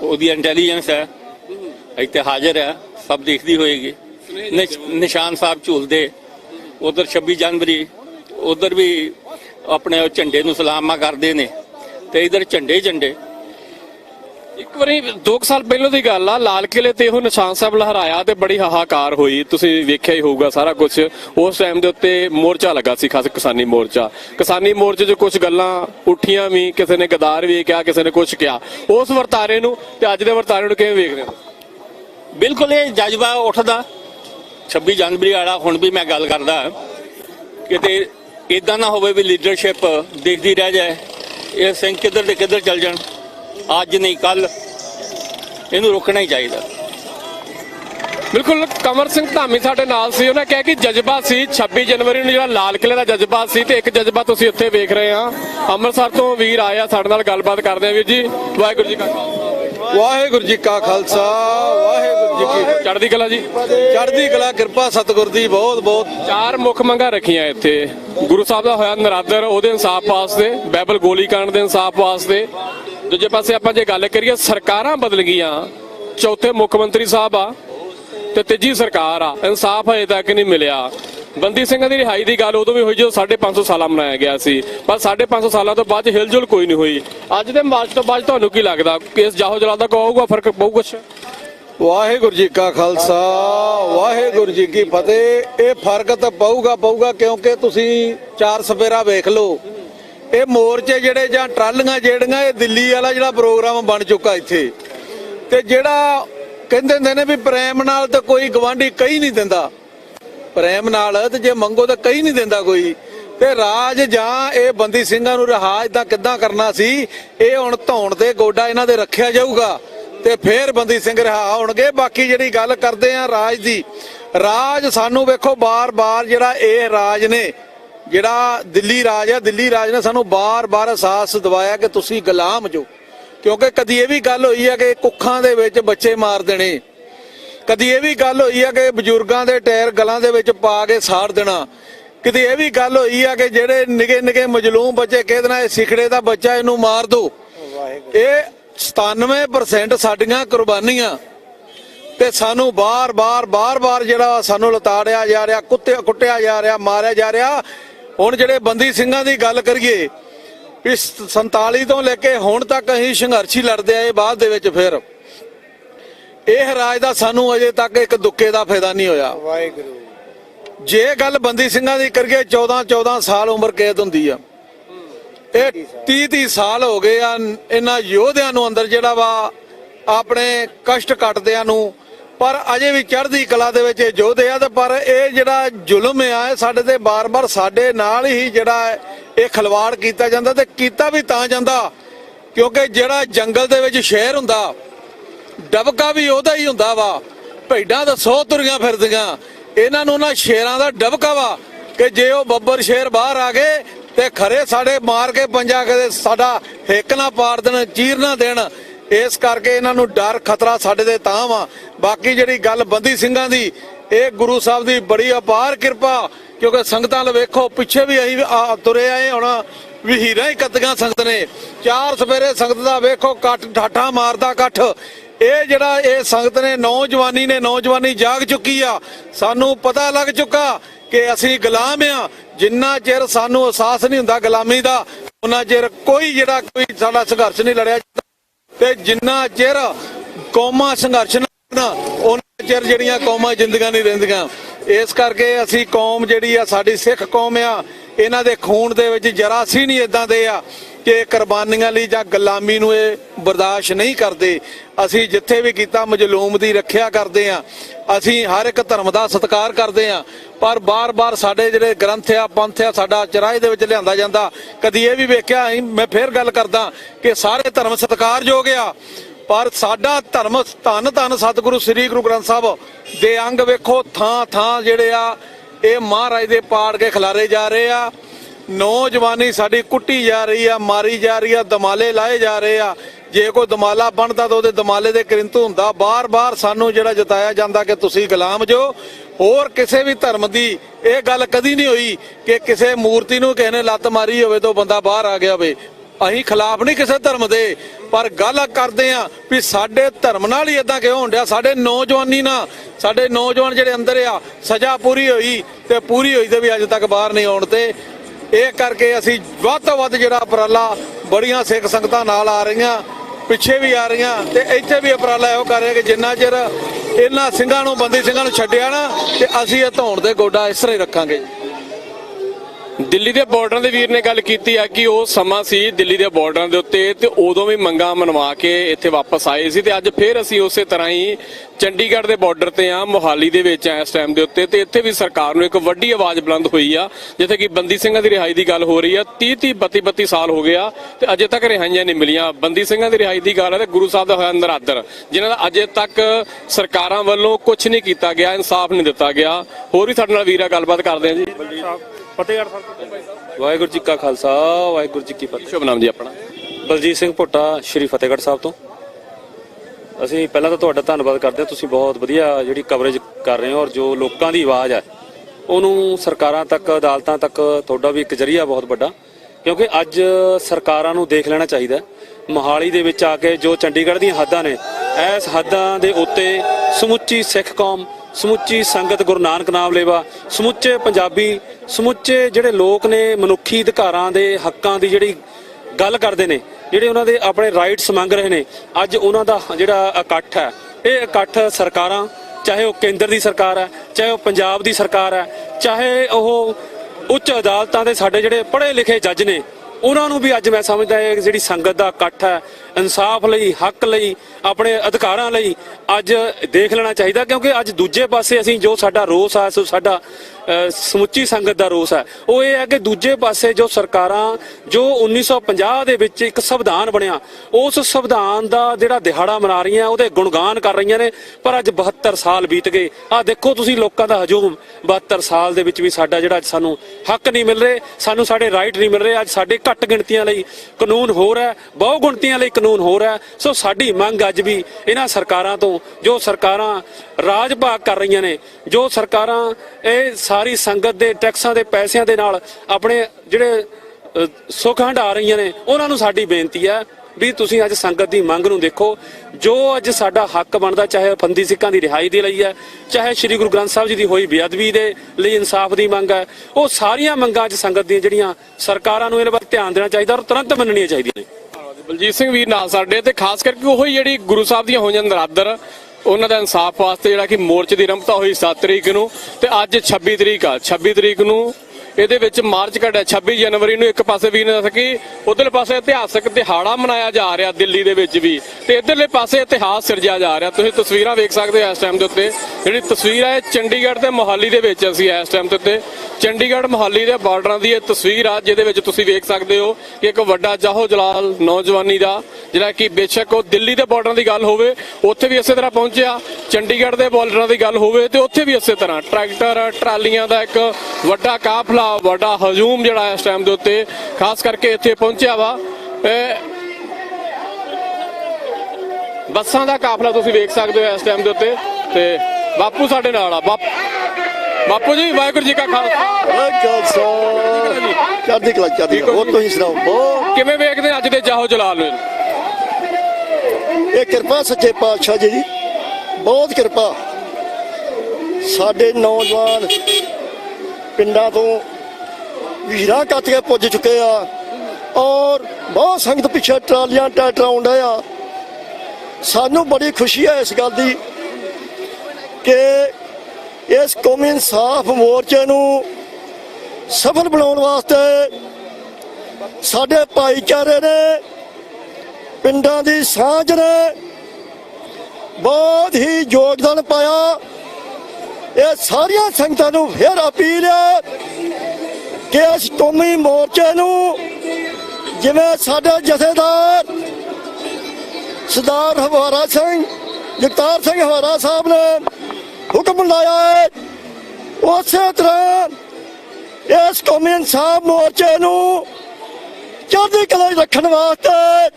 Speaker 8: ਉਹਦੀ ਇੰਟੈਲੀਜੈਂਸ ਹੈ। ਇੱਥੇ ਹਾਜ਼ਰ ਹੈ। ਸਭ ਦੇਖਦੀ ਹੋਏਗੀ। ਨਿਸ਼ਾਨ ਸਾਹਿਬ ਝੂਲਦੇ। ਉਧਰ 26 ਜਨਵਰੀ ਉਧਰ ਵੀ ਆਪਣੇ ਉਹ ਝੰਡੇ ਨੂੰ ਸਲਾਮਾ ਕਰਦੇ ਨੇ ਤੇ ਇਧਰ ਝੰਡੇ ਝੰਡੇ।
Speaker 1: ਇੱਕ ਵਾਰੀ 2 ਸਾਲ ਪਹਿਲਾਂ ਦੀ ਗੱਲ ਆ ਲਾਲ ਕਿਲੇ ਤੇ ਉਹ ਨਿਸ਼ਾਨ ਸਾਹਿਬ ਲਹਿਰਾਇਆ ਤੇ ਬੜੀ ਹਾਹਾਕਾਰ ਹੋਈ। ਤੁਸੀਂ ਵੇਖਿਆ ਹੀ ਹੋਊਗਾ ਸਾਰਾ ਕੁਝ ਉਸ ਟਾਈਮ ਦੇ ਉੱਤੇ ਮੋਰਚਾ ਲੱਗਾ ਸੀ ਖਾਸ ਕਿਸਾਨੀ ਮੋਰਚਾ। ਕਿਸਾਨੀ ਮੋਰਚੇ 'ਚ ਕੁਝ ਗੱਲਾਂ ਉੱਠੀਆਂ ਵੀ ਕਿਸੇ ਨੇ ਗਦਾਰ ਵੀ ਕਿਹਾ ਕਿਸੇ ਨੇ ਕੁਝ ਕਿਹਾ। ਉਸ ਵਰਤਾਰੇ ਨੂੰ ਤੇ ਅੱਜ ਦੇ ਵਰਤਾਰੇ ਨੂੰ ਕਿਵੇਂ ਵੇਖਦੇ ਹੋ?
Speaker 8: ਬਿਲਕੁਲ ਇਹ ਜਜ਼ਬਾ ਉੱਠਦਾ। 26 ਜਨਵਰੀ ਵਾਲਾ ਹੁਣ ਵੀ ਮੈਂ ਗੱਲ ਕਰਦਾ ਕਿਤੇ ਇਦਾਂ ਨਾ ਹੋਵੇ ਵੀ ਲੀਡਰਸ਼ਿਪ ਦੇਖਦੀ ਰਹਿ ਜਾਏ, ਇਹ ਸਿੰਘ ਕਿੱਧਰ ਦੇ ਕਿੱਧਰ ਚੱਲ ਜਾਣ, ਅੱਜ ਨਹੀਂ ਕੱਲ ਇਹਨੂੰ ਰੋਕਣਾ ਹੀ ਚਾਹੀਦਾ।
Speaker 1: ਬਿਲਕੁਲ ਕਮਰ ਸਿੰਘ ਧਾਮੀ ਸਾਡੇ ਨਾਲ ਸੀ, ਉਹਨਾਂ ਕਿਹਾ ਕਿ ਜਜ਼ਬਾ ਸੀ 26 ਜਨਵਰੀ ਨੂੰ ਜਿਹੜਾ ਲਾਲ ਕਿਲੇ ਦਾ ਜਜ਼ਬਾ ਸੀ ਤੇ ਇੱਕ ਜਜ਼ਬਾ ਤੁਸੀਂ ਇੱਥੇ ਵੇਖ ਰਹੇ ਆ ਅੰਮ੍ਰਿਤਸਰ ਤੋਂ ਵੀਰ ਆਇਆ ਸਾਡੇ ਨਾਲ, ਗੱਲਬਾਤ ਕਰਦੇ ਆ ਵੀਰ ਜੀ, ਵਾਹਿਗੁਰੂ ਜੀ ਕਾ ਖਾਲਸਾ।
Speaker 3: ਵਾਹਿਗੁਰੂ ਜੀ ਕਾ ਖਾਲਸਾ ਵਾਹਿਗੁਰੂ ਜੀ ਕੀ
Speaker 1: ਚੜ੍ਹਦੀ ਕਲਾ ਜੀ।
Speaker 3: ਚੜ੍ਹਦੀ ਕਲਾ ਕਿਰਪਾ ਸਤਿਗੁਰ ਦੀ ਬਹੁਤ ਬਹੁਤ।
Speaker 1: ਚਾਰ ਮੁੱਖ ਮੰਗਾਂ ਰੱਖੀਆਂ ਇੱਥੇ। ਗੁਰੂ ਸਾਹਿਬ ਦਾ ਹੋਇਆ ਨਰਾਦਰ ਉਹਦੇ ਇਨਸਾਫ ਵਾਸਤੇ ਬਾਈਬਲ ਗੋਲੀकांड ਦੇ ਇਨਸਾਫ ਵਾਸਤੇ। ਦੂਜੇ ਪਾਸੇ ਆਪਾਂ ਜੇ ਗੱਲ ਕਰੀਏ ਸਰਕਾਰਾਂ ਬਦਲ ਗਈਆਂ। ਚੌਥੇ ਮੁੱਖ ਮੰਤਰੀ ਸਾਹਿਬ ਆ ਤੇ ਤੀਜੀ ਸਰਕਾਰ ਆ। ਇਨਸਾਫ ਹਜੇ ਤੱਕ ਨਹੀਂ ਮਿਲਿਆ। ਬੰਦੀ ਸਿੰਘਾਂ ਦੀ ਰਿਹਾਈ ਦੀ ਗੱਲ ਉਦੋਂ ਵੀ ਹੋਈ ਜਦੋਂ 550 ਸਾਲਾਂ ਮਨਾਇਆ ਗਿਆ ਸੀ। ਪਰ 550 ਸਾਲਾਂ ਤੋਂ ਬਾਅਦ 'ਚ ਹਿਲਜੁਲ ਕੋਈ ਨਹੀਂ ਹੋਈ। ਅੱਜ ਦੇ ਮਾਰਚ ਤੋਂ ਬਾਅਦ ਤੁਹਾਨੂੰ ਕੀ ਲੱਗਦਾ? ਕਿ ਇਸ ਜਾਹੋ ਜਲਾਲ ਦਾ ਕਹੂਗਾ, ਫ਼ਰਕ ਪਊ ਕੁਛ?
Speaker 3: ਵਾਹਿਗੁਰੂ ਜੀ ਕਾ ਖਾਲਸਾ, ਵਾਹਿਗੁਰੂ ਜੀ ਕੀ ਫਤਿਹ। ਇਹ ਫ਼ਰਕ ਤਾਂ ਪਊਗਾ ਪਊਗਾ ਕਿਉਂਕਿ ਤੁਸੀਂ ਚਾਰ ਸਵੇਰਾ ਵੇਖ ਲਓ। ਇਹ ਮੋਰਚੇ ਜਿਹੜੇ ਜਾਂ ਟਰਾਲੀਆਂ ਜਿਹੜੀਆਂ, ਇਹ ਦਿੱਲੀ ਵਾਲਾ ਜਿਹੜਾ ਪ੍ਰੋਗਰਾਮ ਬਣ ਚੁੱਕਾ ਇੱਥੇ। ਤੇ ਜਿਹੜਾ ਕਹਿੰਦੇ ਹੁੰਦੇ ਨੇ ਵੀ ਪ੍ਰੇਮ ਨਾਲ ਤਾਂ ਕੋਈ ਗਵਾਂਢੀ ਕਹੀ ਨਹੀਂ ਦਿੰਦਾ। ਪ੍ਰੇਮ ਨਾਲ ਤੇ ਜੇ ਮੰਗੋ ਤਾਂ ਕਹੀ ਨਹੀਂ ਦਿੰਦਾ ਕੋਈ। ਤੇ ਰਾਜ ਜਾਂ ਇਹ ਬੰਦੀ ਸਿੰਘਾਂ ਨੂੰ ਰਿਹਾ ਇਦਾਂ ਕਿੱਦਾਂ ਕਰਨਾ ਸੀ? ਇਹ ਹੁਣ ਧੌਣ ਤੇ ਗੋਡਾ ਇਹਨਾਂ ਦੇ ਰੱਖਿਆ ਜਾਊਗਾ। ਤੇ ਫੇਰ ਬੰਦੀ ਸਿੰਘ ਰਿਹਾ ਹੋਣਗੇ। ਬਾਕੀ ਜਿਹੜੀ ਗੱਲ ਕਰਦੇ ਆ ਰਾਜ ਦੀ, ਰਾਜ ਸਾਨੂੰ ਵੇਖੋ ਬਾਰ-ਬਾਰ ਜਿਹੜਾ ਇਹ ਰਾਜ ਨੇ, ਜਿਹੜਾ ਦਿੱਲੀ ਰਾਜ ਹੈ ਦਿੱਲੀ ਰਾਜ ਨੇ ਸਾਨੂੰ ਬਾਰ-ਬਾਰ ਅਹਿਸਾਸ ਦਿਵਾਇਆ ਕਿ ਤੁਸੀਂ ਗੁਲਾਮ ਜੋ। ਕਿਉਂਕਿ ਕਦੀ ਇਹ ਵੀ ਗੱਲ ਹੋਈ ਹੈ ਕਿ ਕੁੱਖਾਂ ਦੇ ਵਿੱਚ ਬੱਚੇ ਮਾਰ ਦੇਣੇ। ਕਦੀ ਇਹ ਵੀ ਗੱਲ ਹੋਈ ਆ ਕਿ ਬਜ਼ੁਰਗਾਂ ਦੇ ਟਾਇਰ ਗਲਾਂ ਦੇ ਵਿੱਚ ਪਾ ਕੇ ਸਾੜ ਦੇਣਾ? ਕਿਤੇ ਇਹ ਵੀ ਗੱਲ ਹੋਈ ਆ ਕਿ ਜਿਹੜੇ ਨਿਗੇ ਨਿਗੇ ਮਜਲੂਮ ਬੱਚੇ ਕਹਿ ਦੇਣਾ ਇਹ ਸਿਖੜੇ ਦਾ ਬੱਚਾ ਇਹਨੂੰ ਮਾਰ ਦੋ। ਇਹ 97% ਸਾਡੀਆਂ ਕੁਰਬਾਨੀਆਂ। ਤੇ ਸਾਨੂੰ ਬਾਰ-ਬਾਰ ਬਾਰ-ਬਾਰ ਜਿਹੜਾ ਸਾਨੂੰ ਲਤਾੜਿਆ ਜਾ ਰਿਹਾ ਕੁੱਤੇ ਕੁੱਟਿਆ ਜਾ ਰਿਹਾ ਮਾਰਿਆ ਜਾ ਰਿਹਾ। ਹੁਣ ਜਿਹੜੇ ਬੰਦੀ ਸਿੰਘਾਂ ਦੀ ਗੱਲ ਕਰੀਏ ਇਸ 47 ਤੋਂ ਲੈ ਕੇ ਹੁਣ ਤੱਕ ਅਸੀਂ ਸੰਘਰਸ਼ੀ ਲੜਦੇ ਆਏ ਬਾਅਦ ਦੇ ਵਿੱਚ ਫਿਰ। ਇਹ ਰਾਜ ਦਾ ਸਾਨੂੰ ਅਜੇ ਤੱਕ ਇੱਕ ਦੁੱਕੇ ਦਾ ਫਾਇਦਾ ਨਹੀਂ ਹੋਇਆ। ਵਾਹਿਗੁਰੂ। ਜੇ ਗੱਲ ਬੰਦੀ ਸਿੰਘਾਂ ਦੀ ਕਰੀਏ 14 14 ਸਾਲ ਉਮਰ ਕੈਦ ਹੁੰਦੀ ਆ। ਇਹ 30 30 ਸਾਲ ਹੋ ਗਏ ਆ ਇਹਨਾਂ ਯੋਧਿਆਂ ਨੂੰ ਅੰਦਰ ਜਿਹੜਾ ਵਾ ਆਪਣੇ ਕਸ਼ਟ ਕੱਟਦਿਆਂ ਨੂੰ ਪਰ ਅਜੇ ਵੀ ਚੜ੍ਹਦੀ ਕਲਾ ਦੇ ਵਿੱਚ ਇਹ ਯੋਧੇ ਆ ਤੇ ਪਰ ਇਹ ਜਿਹੜਾ ਜ਼ੁਲਮ ਆ ਸਾਡੇ ਤੇ ਬਾਰ-ਬਾਰ ਸਾਡੇ ਨਾਲ ਹੀ ਜਿਹੜਾ ਇਹ ਖਲਵਾੜ ਕੀਤਾ ਜਾਂਦਾ ਤੇ ਕੀਤਾ ਵੀ ਤਾਂ ਜਾਂਦਾ ਕਿਉਂਕਿ ਜਿਹੜਾ ਜੰਗਲ ਦੇ ਵਿੱਚ ਸ਼ਹਿਰ ਹੁੰਦਾ ਡਬਕਾ ਵੀ ਉਹਦਾ ਹੀ ਹੁੰਦਾ ਵਾ। ਭੇਡਾਂ ਤਾਂ ਸੌ ਤੁਰੀਆਂ ਫਿਰਦੀਆਂ। ਇਹਨਾਂ ਨੂੰ ਨਾ ਸ਼ੇਰਾਂ ਦਾ ਡਬਕਾ ਵਾ ਕਿ ਜੇ ਉਹ ਬੱਬਰ ਸ਼ੇਰ ਬਾਹਰ ਆ ਗਏ ਤੇ ਖਰੇ ਸਾਡੇ ਮਾਰ ਕੇ ਪੰਜਾ ਕੇ ਸਾਡਾ ਹਿੱਕ ਨਾ ਪਾੜ ਦੇਣ, ਚੀਰ ਨਾ ਦੇਣ। ਇਸ ਕਰਕੇ ਇਹਨਾਂ ਨੂੰ ਡਰ, ਖਤਰਾ ਸਾਡੇ ਤੇ ਤਾਂ ਵਾ। ਬਾਕੀ ਜਿਹੜੀ ਗੱਲ ਬੰਦੀ ਸਿੰਘਾਂ ਦੀ, ਇਹ ਗੁਰੂ ਸਾਹਿਬ ਦੀ ਬੜੀ ਅਪਾਰ ਕਿਰਪਾ, ਕਿਉਂਕਿ ਸੰਗਤਾਂ ਲ ਵੇਖੋ, ਪਿੱਛੇ ਵੀ ਅਸੀਂ ਆ- ਤੁਰੇ ਆਏ ਹੁਣ। ਵੀ ਹੀਰਾ ਹੀ ਕੱਤੀਆਂ ਸੰਗਤ ਨੇ। ਚਾਰ ਸਵੇਰੇ ਸੰਗਤ ਦਾ ਵੇਖੋ, ਕੱਟ ਠਾਠਾ ਮਾਰਦਾ ਇਕੱਠ। ਇਹ ਜਿਹੜਾ ਇਹ ਸੰਗਤ ਨੇ, ਨੌਜਵਾਨੀ ਨੇ, ਨੌਜਵਾਨੀ ਜਾਗ ਚੁੱਕੀ ਆ। ਸਾਨੂੰ ਪਤਾ ਲੱਗ ਚੁੱਕਾ ਕਿ ਅਸੀਂ ਗੁਲਾਮ ਆ। ਜਿੰਨਾ ਚਿਰ ਸਾਨੂੰ ਅਹਿਸਾਸ ਨਹੀਂ ਹੁੰਦਾ ਗੁਲਾਮੀ ਦਾ ਉਹਨਾਂ ਚਿਰ ਕੋਈ ਜਿਹੜਾ ਕੋਈ ਸਾਡਾ ਸੰਘਰਸ਼ ਨਹੀਂ ਲੜਿਆ ਤੇ ਜਿੰਨਾ ਚਿਰ ਕੌਮਾਂ ਸੰਘਰਸ਼ ਨਾ ਉਹਨਾਂ ਚਿਰ ਜਿਹੜੀਆਂ ਕੌਮਾਂ ਜ਼ਿੰਦਗੀਆਂ ਨਹੀਂ ਰਹਿੰਦੀਆਂ। ਇਸ ਕਰਕੇ ਅਸੀਂ ਕੌਮ ਜਿਹੜੀ ਆ, ਸਾਡੀ ਸਿੱਖ ਕੌਮ ਆ, ਇਹਨਾਂ ਦੇ ਖੂਨ ਦੇ ਵਿੱਚ ਜਰਾਸੀ ਨਹੀਂ ਇਦਾਂ ਦੇ ਆ। ਕਿ ਕੁਰਬਾਨੀਆਂ ਲਈ ਜਾਂ ਗੁਲਾਮੀ ਨੂੰ ਇਹ ਬਰਦਾਸ਼ਤ ਨਹੀਂ ਕਰਦੇ। ਅਸੀਂ ਜਿੱਥੇ ਵੀ ਕੀਤਾ ਮਜਲੂਮ ਦੀ ਰੱਖਿਆ ਕਰਦੇ ਆ ਅਸੀਂ ਹਰ ਇੱਕ ਧਰਮ ਦਾ ਸਤਿਕਾਰ ਕਰਦੇ ਆ ਪਰ ਬਾਰ-ਬਾਰ ਸਾਡੇ ਜਿਹੜੇ ਗ੍ਰੰਥ ਆ, ਪੰਥ ਆ, ਸਾਡਾ ਚਰਾਏ ਦੇ ਵਿੱਚ ਲਿਆਂਦਾ ਜਾਂਦਾ। ਕਦੀ ਇਹ ਵੀ ਵੇਖਿਆ ਅਸੀਂ, ਮੈਂ ਫੇਰ ਗੱਲ ਕਰਦਾ ਕਿ ਸਾਰੇ ਧਰਮ ਸਤਿਕਾਰਯੋਗ ਆ। ਪਰ ਸਾਡਾ ਧਰਮ ਧੰਨ ਧੰਨ ਸਤਿਗੁਰੂ ਸ੍ਰੀ ਗੁਰੂ ਗ੍ਰੰਥ ਸਾਹਿਬ ਦੇ ਅੰਗ ਵੇਖੋ ਥਾਂ ਥਾਂ ਜਿਹੜੇ ਆ, ਇਹ ਮਹਾਰਾਜ ਦੇ ਪਾੜ ਕੇ ਖਿਲਾਰੇ ਜਾ ਰਹੇ ਆ। ਨੌਜਵਾਨੀ ਸਾਡੀ ਕੁੱਟੀ ਜਾ ਰਹੀ ਆ, ਮਾਰੀ ਜਾ ਰਹੀ ਆ, ਦਮਾਲੇ ਲਾਏ ਜਾ ਰਹੇ ਆ। ਜੇ ਕੋਈ ਦਮਾਲਾ ਬਣਦਾ ਤਾਂ ਉਹਦੇ ਦਮਾਲੇ ਦੇ ਕਿਰਿੰਤੂ ਹੁੰਦਾ। ਬਾਰ-ਬਾਰ ਸਾਨੂੰ ਜਿਹੜਾ ਜਤਾਇਆ ਜਾਂਦਾ ਕਿ ਤੁਸੀਂ ਗੁਲਾਮ ਜੋ। ਹੋਰ ਕਿਸੇ ਵੀ ਧਰਮ ਦੀ ਇਹ ਗੱਲ ਕਦੀ ਨਹੀਂ ਹੋਈ ਕਿ ਕਿਸੇ ਮੂਰਤੀ ਨੂੰ ਕਿਸੇ ਨੇ ਲੱਤ ਮਾਰੀ ਹੋਵੇ ਤਾਂ ਉਹ ਬੰਦਾ ਬਾਹਰ ਆ ਗਿਆ ਹੋਵੇ। ਅਸੀਂ ਖਿਲਾਫ ਨਹੀਂ ਕਿਸੇ ਧਰਮ ਦੇ, ਪਰ ਗੱਲ ਕਰਦੇ ਆ ਵੀ ਸਾਡੇ ਧਰਮ ਨਾਲ ਹੀ ਇਦਾਂ ਕਿਉਂ ਹੁੰਦਿਆ ਸਾਡੇ ਨੌਜਵਾਨੀ ਨਾਲ, ਸਾਡੇ ਨੌਜਵਾਨ ਜਿਹੜੇ ਅੰਦਰ ਆ, ਸਜ਼ਾ ਪੂਰੀ ਹੋਈ ਤੇ ਪੂਰੀ ਹੋਈ ਤੇ ਵੀ ਅੱਜ ਤੱਕ ਬਾਹਰ ਨਹੀਂ ਆਉਣ ਤੇ ਇਹ ਕਰਕੇ ਅਸੀਂ ਵੱਧ ਤੋਂ ਵੱਧ ਜਿਹੜਾ ਉਪਰਾਲਾ ਬੜੀਆਂ ਸਿੱਖ ਸੰਗਤਾਂ ਨਾਲ ਆ ਰਹੀਆਂ, ਪਿੱਛੇ ਵੀ ਆ ਰਹੀਆਂ ਤੇ ਇੱਥੇ ਵੀ ਉਪਰਾਲਾ ਇਹੋ ਕਰ ਰਿਹਾ ਕਿ ਜਿੰਨਾ ਚਿਰ ਇਹਨਾਂ ਸਿੰਘਾਂ ਨੂੰ, ਬੰਦੀ ਸਿੰਘਾਂ ਨੂੰ ਛੱਡਿਆ ਨਾ ਤੇ ਅਸੀਂ ਇਹ ਧੌਣ ਦੇ ਗੋਡਾ ਇਸ ਤਰ੍ਹਾਂ ਹੀ ਰੱਖਾਂਗੇ।
Speaker 1: ਦਿੱਲੀ ਦੇ ਬਾਰਡਰਾਂ ਦੇ ਵੀਰ ਨੇ ਗੱਲ ਕੀਤੀ ਆ ਕਿ ਉਹ ਸਮਾਂ ਸੀ ਦਿੱਲੀ ਦੇ ਬਾਰਡਰਾਂ ਦੇ ਉੱਤੇ ਤੇ ਉਦੋਂ ਵੀ ਮੰਗਾਂ ਮਨਵਾ ਕੇ ਇੱਥੇ ਵਾਪਸ ਆਏ ਸੀ ਤੇ ਅੱਜ ਫੇਰ ਅਸੀਂ ਉਸੇ ਤਰ੍ਹਾਂ ਹੀ ਚੰਡੀਗੜ੍ਹ ਦੇ ਬਾਰਡਰ ਤੇ ਆ, ਮੋਹਾਲੀ ਦੇ ਵਿੱਚ ਆ ਇਸ ਟਾਈਮ ਦੇ ਉੱਤੇ ਤੇ ਇੱਥੇ ਵੀ ਸਰਕਾਰ ਨੂੰ ਇੱਕ ਵੱਡੀ ਆਵਾਜ਼ ਬੁਲੰਦ ਹੋਈ ਆ, ਜਿੱਥੇ ਕਿ ਬੰਦੀ ਸਿੰਘਾਂ ਦੀ ਰਿਹਾਈ ਦੀ ਗੱਲ ਹੋ ਰਹੀ ਆ 30 30 32 32 ਸਾਲ ਹੋ ਗਿਆ ਤੇ ਅਜੇ ਤੱਕ ਰਿਹਾਈਆਂ ਨਹੀਂ ਮਿਲੀਆਂ। ਬੰਦੀ ਸਿੰਘਾਂ ਦੀ ਰਿਹਾਈ ਦੀ ਗੱਲ ਹੈ ਤੇ ਗੁਰੂ ਸਾਹਿਬ ਦਾ ਹੋਇਆ ਨਰਾਦਰ, ਜਿਨ੍ਹਾਂ ਦਾ ਅਜੇ ਤੱਕ ਸਰਕਾਰਾਂ ਵੱਲੋਂ ਕੁਝ ਨਹੀਂ ਕੀਤਾ ਗਿਆ, ਇਨਸਾਫ ਨਹੀਂ ਦਿੱਤਾ ਗਿਆ। ਹੋਰ ਵੀ ਸਾਡੇ ਨਾਲ ਵੀਰਾ ਗੱਲਬਾਤ ਕਰਦੇ ਆ ਜੀ। ਫਤਿਹਗੜ੍ਹ ਸਾਹਿਬ
Speaker 9: ਵਾਹਿਗੁਰੂ ਜੀ ਕਾ ਖਾਲਸਾ, ਵਾਹਿਗੁਰੂ ਜੀ ਕੀ ਫਤਿਹ।
Speaker 1: ਸ਼ੁਭ ਨਾਮ ਜੀ ਆਪਣਾ।
Speaker 9: ਬਲਜੀਤ ਸਿੰਘ ਭੁੱਟਾ, ਸ਼੍ਰੀ ਫਤਿਹਗੜ੍ਹ ਸਾਹਿਬ ਤੋਂ। ਅਸੀਂ ਪਹਿਲਾਂ ਤਾਂ ਤੁਹਾਡਾ ਧੰਨਵਾਦ ਕਰਦੇ ਹਾਂ। ਤੁਸੀਂ ਬਹੁਤ ਵਧੀਆ ਜਿਹੜੀ ਕਵਰੇਜ ਕਰ ਰਹੇ ਹੋ ਔਰ ਜੋ ਲੋਕਾਂ ਦੀ ਆਵਾਜ਼ ਹੈ, ਉਹਨੂੰ ਸਰਕਾਰਾਂ ਤੱਕ, ਅਦਾਲਤਾਂ ਤੱਕ ਤੁਹਾਡਾ ਵੀ ਇੱਕ ਜਰੀਆ ਬਹੁਤ ਵੱਡਾ। ਕਿਉਂਕਿ ਅੱਜ ਸਰਕਾਰਾਂ ਨੂੰ ਦੇਖ ਲੈਣਾ ਚਾਹੀਦਾ ਮੋਹਾਲੀ ਦੇ ਵਿੱਚ ਆ ਕੇ ਜੋ ਚੰਡੀਗੜ੍ਹ ਦੀਆਂ ਹੱਦਾਂ ਨੇ ਇਸ ਹੱਦਾਂ ਦੇ ਉੱਤੇ ਸਮੁੱਚੀ ਸਿੱਖ ਕੌਮ ਸਮੁੱਚੀ ਸੰਗਤ ਗੁਰੂ ਨਾਨਕ ਨਾਮ ਲੇਵਾ, ਸਮੁੱਚੇ ਪੰਜਾਬੀ, ਸਮੁੱਚੇ ਜਿਹੜੇ ਲੋਕ ਨੇ, ਮਨੁੱਖੀ ਅਧਿਕਾਰਾਂ ਦੇ, ਹੱਕਾਂ ਦੀ ਜਿਹੜੀ ਗੱਲ ਕਰਦੇ ਨੇ, ਜਿਹੜੇ ਉਹਨਾਂ ਦੇ ਆਪਣੇ ਰਾਈਟਸ ਮੰਗ ਰਹੇ ਨੇ, ਅੱਜ ਉਹਨਾਂ ਦਾ ਜਿਹੜਾ ਇਕੱਠ ਹੈ, ਇਹ ਇਕੱਠ ਸਰਕਾਰਾਂ, ਚਾਹੇ ਉਹ ਕੇਂਦਰ ਦੀ ਸਰਕਾਰ ਹੈ, ਚਾਹੇ ਉਹ ਪੰਜਾਬ ਦੀ ਸਰਕਾਰ ਹੈ, ਚਾਹੇ ਉਹ ਉੱਚ ਅਦਾਲਤਾਂ ਦੇ ਸਾਡੇ ਜਿਹੜੇ ਪੜ੍ਹੇ ਲਿਖੇ ਜੱਜ ਨੇ, ਉਹਨਾਂ ਨੂੰ ਵੀ ਅੱਜ ਮੈਂ ਸਮਝਦਾ ਇਹ ਜਿਹੜੀ ਸੰਗਤ ਦਾ ਇਕੱਠ ਹੈ ਇਨਸਾਫ ਲਈ, ਹੱਕ ਲਈ, ਆਪਣੇ ਅਧਿਕਾਰਾਂ ਲਈ ਅੱਜ ਦੇਖ ਲੈਣਾ ਚਾਹੀਦਾ ਕਿਉਂਕਿ ਅੱਜ ਦੂਜੇ ਪਾਸੇ ਅਸੀਂ ਜੋ ਸਾਡਾ ਰੋਸ ਆ ਸਾਡਾ ਸਮੁੱਚੀ ਸੰਗਤ ਦਾ ਰੋਸ ਹੈ ਉਹ ਇਹ ਹੈ ਕਿ ਦੂਜੇ ਪਾਸੇ ਜੋ ਸਰਕਾਰਾਂ, ਜੋ 1950 ਦੇ ਵਿੱਚ ਇੱਕ ਸੰਵਿਧਾਨ ਬਣਿਆ, ਉਸ ਸੰਵਿਧਾਨ ਦਾ ਜਿਹੜਾ ਦਿਹਾੜਾ ਮਨਾ ਰਹੀਆਂ, ਉਹਦੇ ਗੁਣਗਾਨ ਕਰ ਰਹੀਆਂ ਨੇ, ਪਰ ਅੱਜ 72 ਸਾਲ ਬੀਤ ਗਏ। ਆ ਦੇਖੋ ਤੁਸੀਂ ਲੋਕਾਂ ਦਾ ਹਜੂਮ 72 ਸਾਲ ਦੇ ਵਿੱਚ ਵੀ ਸਾਡਾ ਜਿਹੜਾ ਅੱਜ ਸਾਨੂੰ ਹੱਕ ਨਹੀਂ ਮਿਲ ਰਹੇ, ਸਾਨੂੰ ਸਾਡੇ ਰਾਈਟ ਨਹੀਂ ਮਿਲ ਰਹੇ, ਅੱਜ ਸਾਡੇ ਘੱਟ ਗਿਣਤੀਆਂ ਲਈ ਕਾਨੂੰਨ ਹੋਰ ਹੈ ਬਹੁ ਗਿਣਤੀਆਂ ਲਈ ਕਾਨੂੰਨ ਹੋਰ ਹੈ। ਸੋ ਸਾਡੀ ਮੰਗ ਅੱਜ ਵੀ ਇਹਨਾਂ ਸਰਕਾਰਾਂ ਤੋਂ, ਜੋ ਸਰਕਾਰਾਂ ਰਾਜ ਭਾਗ ਕਰ ਰਹੀਆਂ ਨੇ, ਜੋ ਸਰਕਾਰਾਂ ਇਹ ਸਾਰੀ ਸੰਗਤ ਦੇ ਟੈਕਸਾਂ ਦੇ ਪੈਸਿਆਂ ਦੇ ਨਾਲ ਆਪਣੇ ਜਿਹੜੇ ਸੁੱਖ ਹੰਢਾ ਰਹੀਆਂ ਨੇ, ਉਹਨਾਂ ਨੂੰ ਸਾਡੀ ਬੇਨਤੀ ਹੈ ਵੀ ਤੁਸੀਂ ਅੱਜ ਸੰਗਤ ਦੀ ਮੰਗ ਨੂੰ ਦੇਖੋ। ਜੋ ਅੱਜ ਸਾਡਾ ਹੱਕ ਬਣਦਾ, ਚਾਹੇ ਬੰਦੀ ਸਿੱਖਾਂ ਦੀ ਰਿਹਾਈ ਦੇ ਲਈ ਹੈ, ਚਾਹੇ ਸ੍ਰੀ ਗੁਰੂ ਗ੍ਰੰਥ ਸਾਹਿਬ ਜੀ ਦੀ ਹੋਈ ਬੇਅਦਬੀ ਦੇ ਲਈ ਇਨਸਾਫ ਦੀ ਮੰਗ ਹੈ, ਉਹ ਸਾਰੀਆਂ ਮੰਗਾਂ ਅੱਜ ਸੰਗਤ ਦੀਆਂ ਜਿਹੜੀਆਂ ਸਰਕਾਰਾਂ ਨੂੰ ਇਹਨਾਂ ਵੱਲ ਧਿਆਨ ਦੇਣਾ ਚਾਹੀਦਾ ਔਰ ਤੁਰੰਤ ਮੰਨਣੀਆਂ ਚਾਹੀਦੀਆਂ ਨੇ।
Speaker 1: ਬਲਜੀਤ ਸਿੰਘ ਵੀਰ ਨਾਲ ਸਾਡੇ ਤੇ, ਖਾਸ ਕਰਕੇ ਉਹੀ ਜਿਹੜੀ ਗੁਰੂ ਸਾਹਿਬ ਦੀਆਂ ਹੋਈਆਂ ਨਰਾਦਰ, ਉਹਨਾਂ ਦਾ ਇਨਸਾਫ ਵਾਸਤੇ ਜਿਹੜਾ ਕਿ ਮੋਰਚੇ ਦੀ ਰੰਭਤਾ ਹੋਈ 7 ਤਰੀਕ ਨੂੰ ਤੇ ਅੱਜ 26 ਤਰੀਕ ਆ। 26 ਤਰੀਕ ਨੂੰ ਇਹਦੇ ਵਿੱਚ ਮਾਰਚ ਘਟਿਆ 26 ਜਨਵਰੀ ਨੂੰ ਇੱਕ ਪਾਸੇ ਵੀ ਨਾ ਸਕੀ, ਉਧਰਲੇ ਪਾਸੇ ਇਤਿਹਾਸਕ ਦਿਹਾੜਾ ਮਨਾਇਆ ਜਾ ਰਿਹਾ ਦਿੱਲੀ ਦੇ ਵਿੱਚ ਵੀ। ਤੇ ਇਧਰਲੇ ਪਾਸੇ ਇਤਿਹਾਸ ਸਿਰਜਿਆ ਜਾ ਰਿਹਾ। ਤੁਸੀਂ ਤਸਵੀਰਾਂ ਵੇਖ ਸਕਦੇ ਹੋ ਇਸ ਟਾਈਮ ਦੇ ਉੱਤੇ। ਜਿਹੜੀ ਤਸਵੀਰ ਹੈ, ਇਹ ਚੰਡੀਗੜ੍ਹ ਤੇ ਮੋਹਾਲੀ ਦੇ ਵਿੱਚ ਅਸੀਂ ਇਸ ਟਾਈਮ ਦੇ ਉੱਤੇ। ਚੰਡੀਗੜ੍ਹ ਮੋਹਾਲੀ ਦੇ ਬਾਰਡਰਾਂ ਦੀ ਇਹ ਤਸਵੀਰ ਆ, ਜਿਹਦੇ ਵਿੱਚ ਤੁਸੀਂ ਵੇਖ ਸਕਦੇ ਹੋ ਕਿ ਇੱਕ ਵੱਡਾ ਜਾਹੋ ਜਲਾਲ ਨੌਜਵਾਨੀ ਦਾ, ਜਿਹੜਾ ਕਿ ਬੇਸ਼ੱਕ ਉਹ ਦਿੱਲੀ ਦੇ ਬਾਰਡਰਾਂ ਦੀ ਗੱਲ ਹੋਵੇ, ਉੱਥੇ ਵੀ ਇਸੇ ਤਰ੍ਹਾਂ ਪਹੁੰਚਿਆ। ਚੰਡੀਗੜ੍ਹ ਦੇ ਬਾਰਡਰਾਂ ਦੀ ਗੱਲ ਹੋਵੇ ਤੇ ਉੱਥੇ ਵੀ ਇਸੇ ਤਰ੍ਹਾਂ। ਟਰੈਕਟਰ, ਟਰਾਲੀਆਂ ਦਾ ਇੱਕ ਵੱਡਾ ਕਾਫਲਾ ਵੱਡਾ ਹਜੂਮ ਜਿਹੜਾ ਇਸ ਟਾਈਮ ਦੇ ਉੱਤੇ ਖਾਸ ਕਰਕੇ ਇੱਥੇ ਪਹੁੰਚਿਆ ਵਾ। ਬੱਸਾਂ ਦਾ ਕਾਫਲਾ ਤੁਸੀਂ ਵੇਖ ਸਕਦੇ ਹੋ ਇਸ ਟਾਈਮ ਦੇ ਉੱਤੇ ਤੇ ਬਾਪੂ ਸਾਡੇ ਨਾਲ ਆ। ਬਾਪ ਜੀ ਵਾਹਿਗੁਰੂ ਜੀ ਕਾ ਖਾਲਸਾ।
Speaker 10: ਖਾਲਸਾ। ਚੜ੍ਹਦੀ ਕਲਾ ਚੜ੍ਹਦੀ ਕਲਾ ਹੋਰ ਤੁਸੀਂ ਸੁਣਾਓ?
Speaker 1: ਕਿਵੇਂ ਵੇਖਦੇ ਅੱਜ ਦੇ ਜਾਹੋ ਜਲਾਲ ਨੂੰ?
Speaker 10: ਇਹ ਕਿਰਪਾ ਸੱਚੇ ਪਾਤਸ਼ਾਹ ਜੀ ਦੀ। ਬਹੁਤ ਕਿਰਪਾ। ਸਾਡੇ ਨੌਜਵਾਨ ਪਿੰਡਾਂ ਤੋਂ ਵੀਰਾਂ ਕੱਟ ਕੇ ਪੁੱਜ ਚੁੱਕੇ ਆ। ਔਰ ਬਹੁਤ ਸੰਗਤ ਪਿੱਛੇ ਟਰਾਲੀਆਂ ਟਰੈਕਟਰ ਆਉਂਦਾ ਆ। ਸਾਨੂੰ ਬੜੀ ਖੁਸ਼ੀ ਹੈ ਇਸ ਗੱਲ ਦੀ ਕਿ ਇਸ ਕੌਮੀ ਇਨਸਾਫ ਮੋਰਚੇ ਨੂੰ ਸਫਲ ਬਣਾਉਣ ਵਾਸਤੇ ਸਾਡੇ ਭਾਈਚਾਰੇ ਨੇ, ਪਿੰਡਾਂ ਦੀ ਸਾਂਝ ਨੇ ਬਹੁਤ ਹੀ ਯੋਗਦਾਨ ਪਾਇਆ। ਇਹ ਸਾਰੀਆਂ ਸੰਗਤਾਂ ਨੂੰ ਫਿਰ ਅਪੀਲ ਹੈ ਕਿ ਇਸ ਕੌਮੀ ਮੋਰਚੇ ਨੂੰ ਜਿਵੇਂ ਸਾਡੇ ਜਥੇਦਾਰ ਸਰਦਾਰ ਹਵਾਰਾ ਸਿੰਘ, ਜਗਤਾਰ ਸਿੰਘ ਹਵਾਰਾ ਸਾਹਿਬ ਨੇ ਹੁਕਮ ਲਾਇਆ ਹੈ, ਉਸੇ ਤਰ੍ਹਾਂ ਇਸ ਕੌਮੀ ਇਨਸਾਫ ਮੋਰਚੇ ਨੂੰ ਚੜ੍ਹਦੀ ਕਲਾ ਰੱਖਣ ਵਾਸਤੇ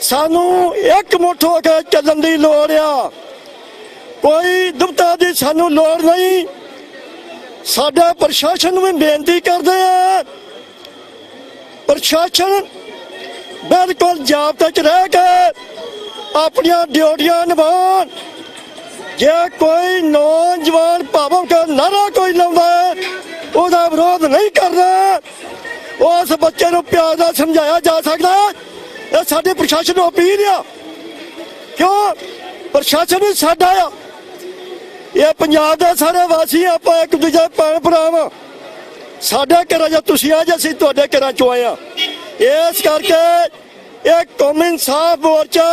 Speaker 10: ਸਾਨੂੰ ਇੱਕ ਮੁੱਠ ਹੋ ਕੇ ਚੱਲਣ ਦੀ ਲੋੜ ਆ। ਕੋਈ ਦੁਬਤਾ ਦੀ ਸਾਨੂੰ ਲੋੜ ਨਹੀਂ। ਸਾਡਾ ਪ੍ਰਸ਼ਾਸਨ ਨੂੰ ਵੀ ਬੇਨਤੀ ਕਰਦੇ ਆ। ਪ੍ਰਸ਼ਾਸਨ ਬਿਲਕੁਲ ਜਾਬਤੇ 'ਚ ਰਹਿ ਕੇ ਆਪਣੀਆਂ ਡਿਊਟੀਆਂ ਨਿਭਾਉਣ। ਜੇ ਕੋਈ ਨੌਜਵਾਨ ਭਾਵੋਂ ਕੇ ਨਾਰਾ ਕੋਈ ਲਾਉਂਦਾ ਉਹਦਾ ਵਿਰੋਧ ਨਹੀਂ ਕਰਦਾ। ਉਸ ਬੱਚੇ ਨੂੰ ਪਿਆਰ ਨਾਲ ਸਮਝਾਇਆ ਜਾ ਸਕਦਾ ਇਹ ਸਾਡੇ ਪ੍ਰਸ਼ਾਸਨ ਨੂੰ ਅਪੀਲ ਆ। ਕਿਉਂ? ਪ੍ਰਸ਼ਾਸਨ ਵੀ ਸਾਡਾ ਆ। ਇਹ ਪੰਜਾਬ ਦੇ ਸਾਰੇ ਵਾਸੀ ਆਪਾਂ ਇੱਕ ਦੂਜੇ ਭੈਣ ਭਰਾ ਵਾਂ। ਸਾਡੇ ਘਰਾਂ 'ਚ ਤੁਸੀਂ ਆ ਜੇ, ਅਸੀਂ ਤੁਹਾਡੇ ਘਰਾਂ 'ਚੋਂ ਆਏ ਆ। ਇਸ ਕਰਕੇ ਇਹ ਕੌਮੀ ਇਨਸਾਫ ਮੋਰਚਾ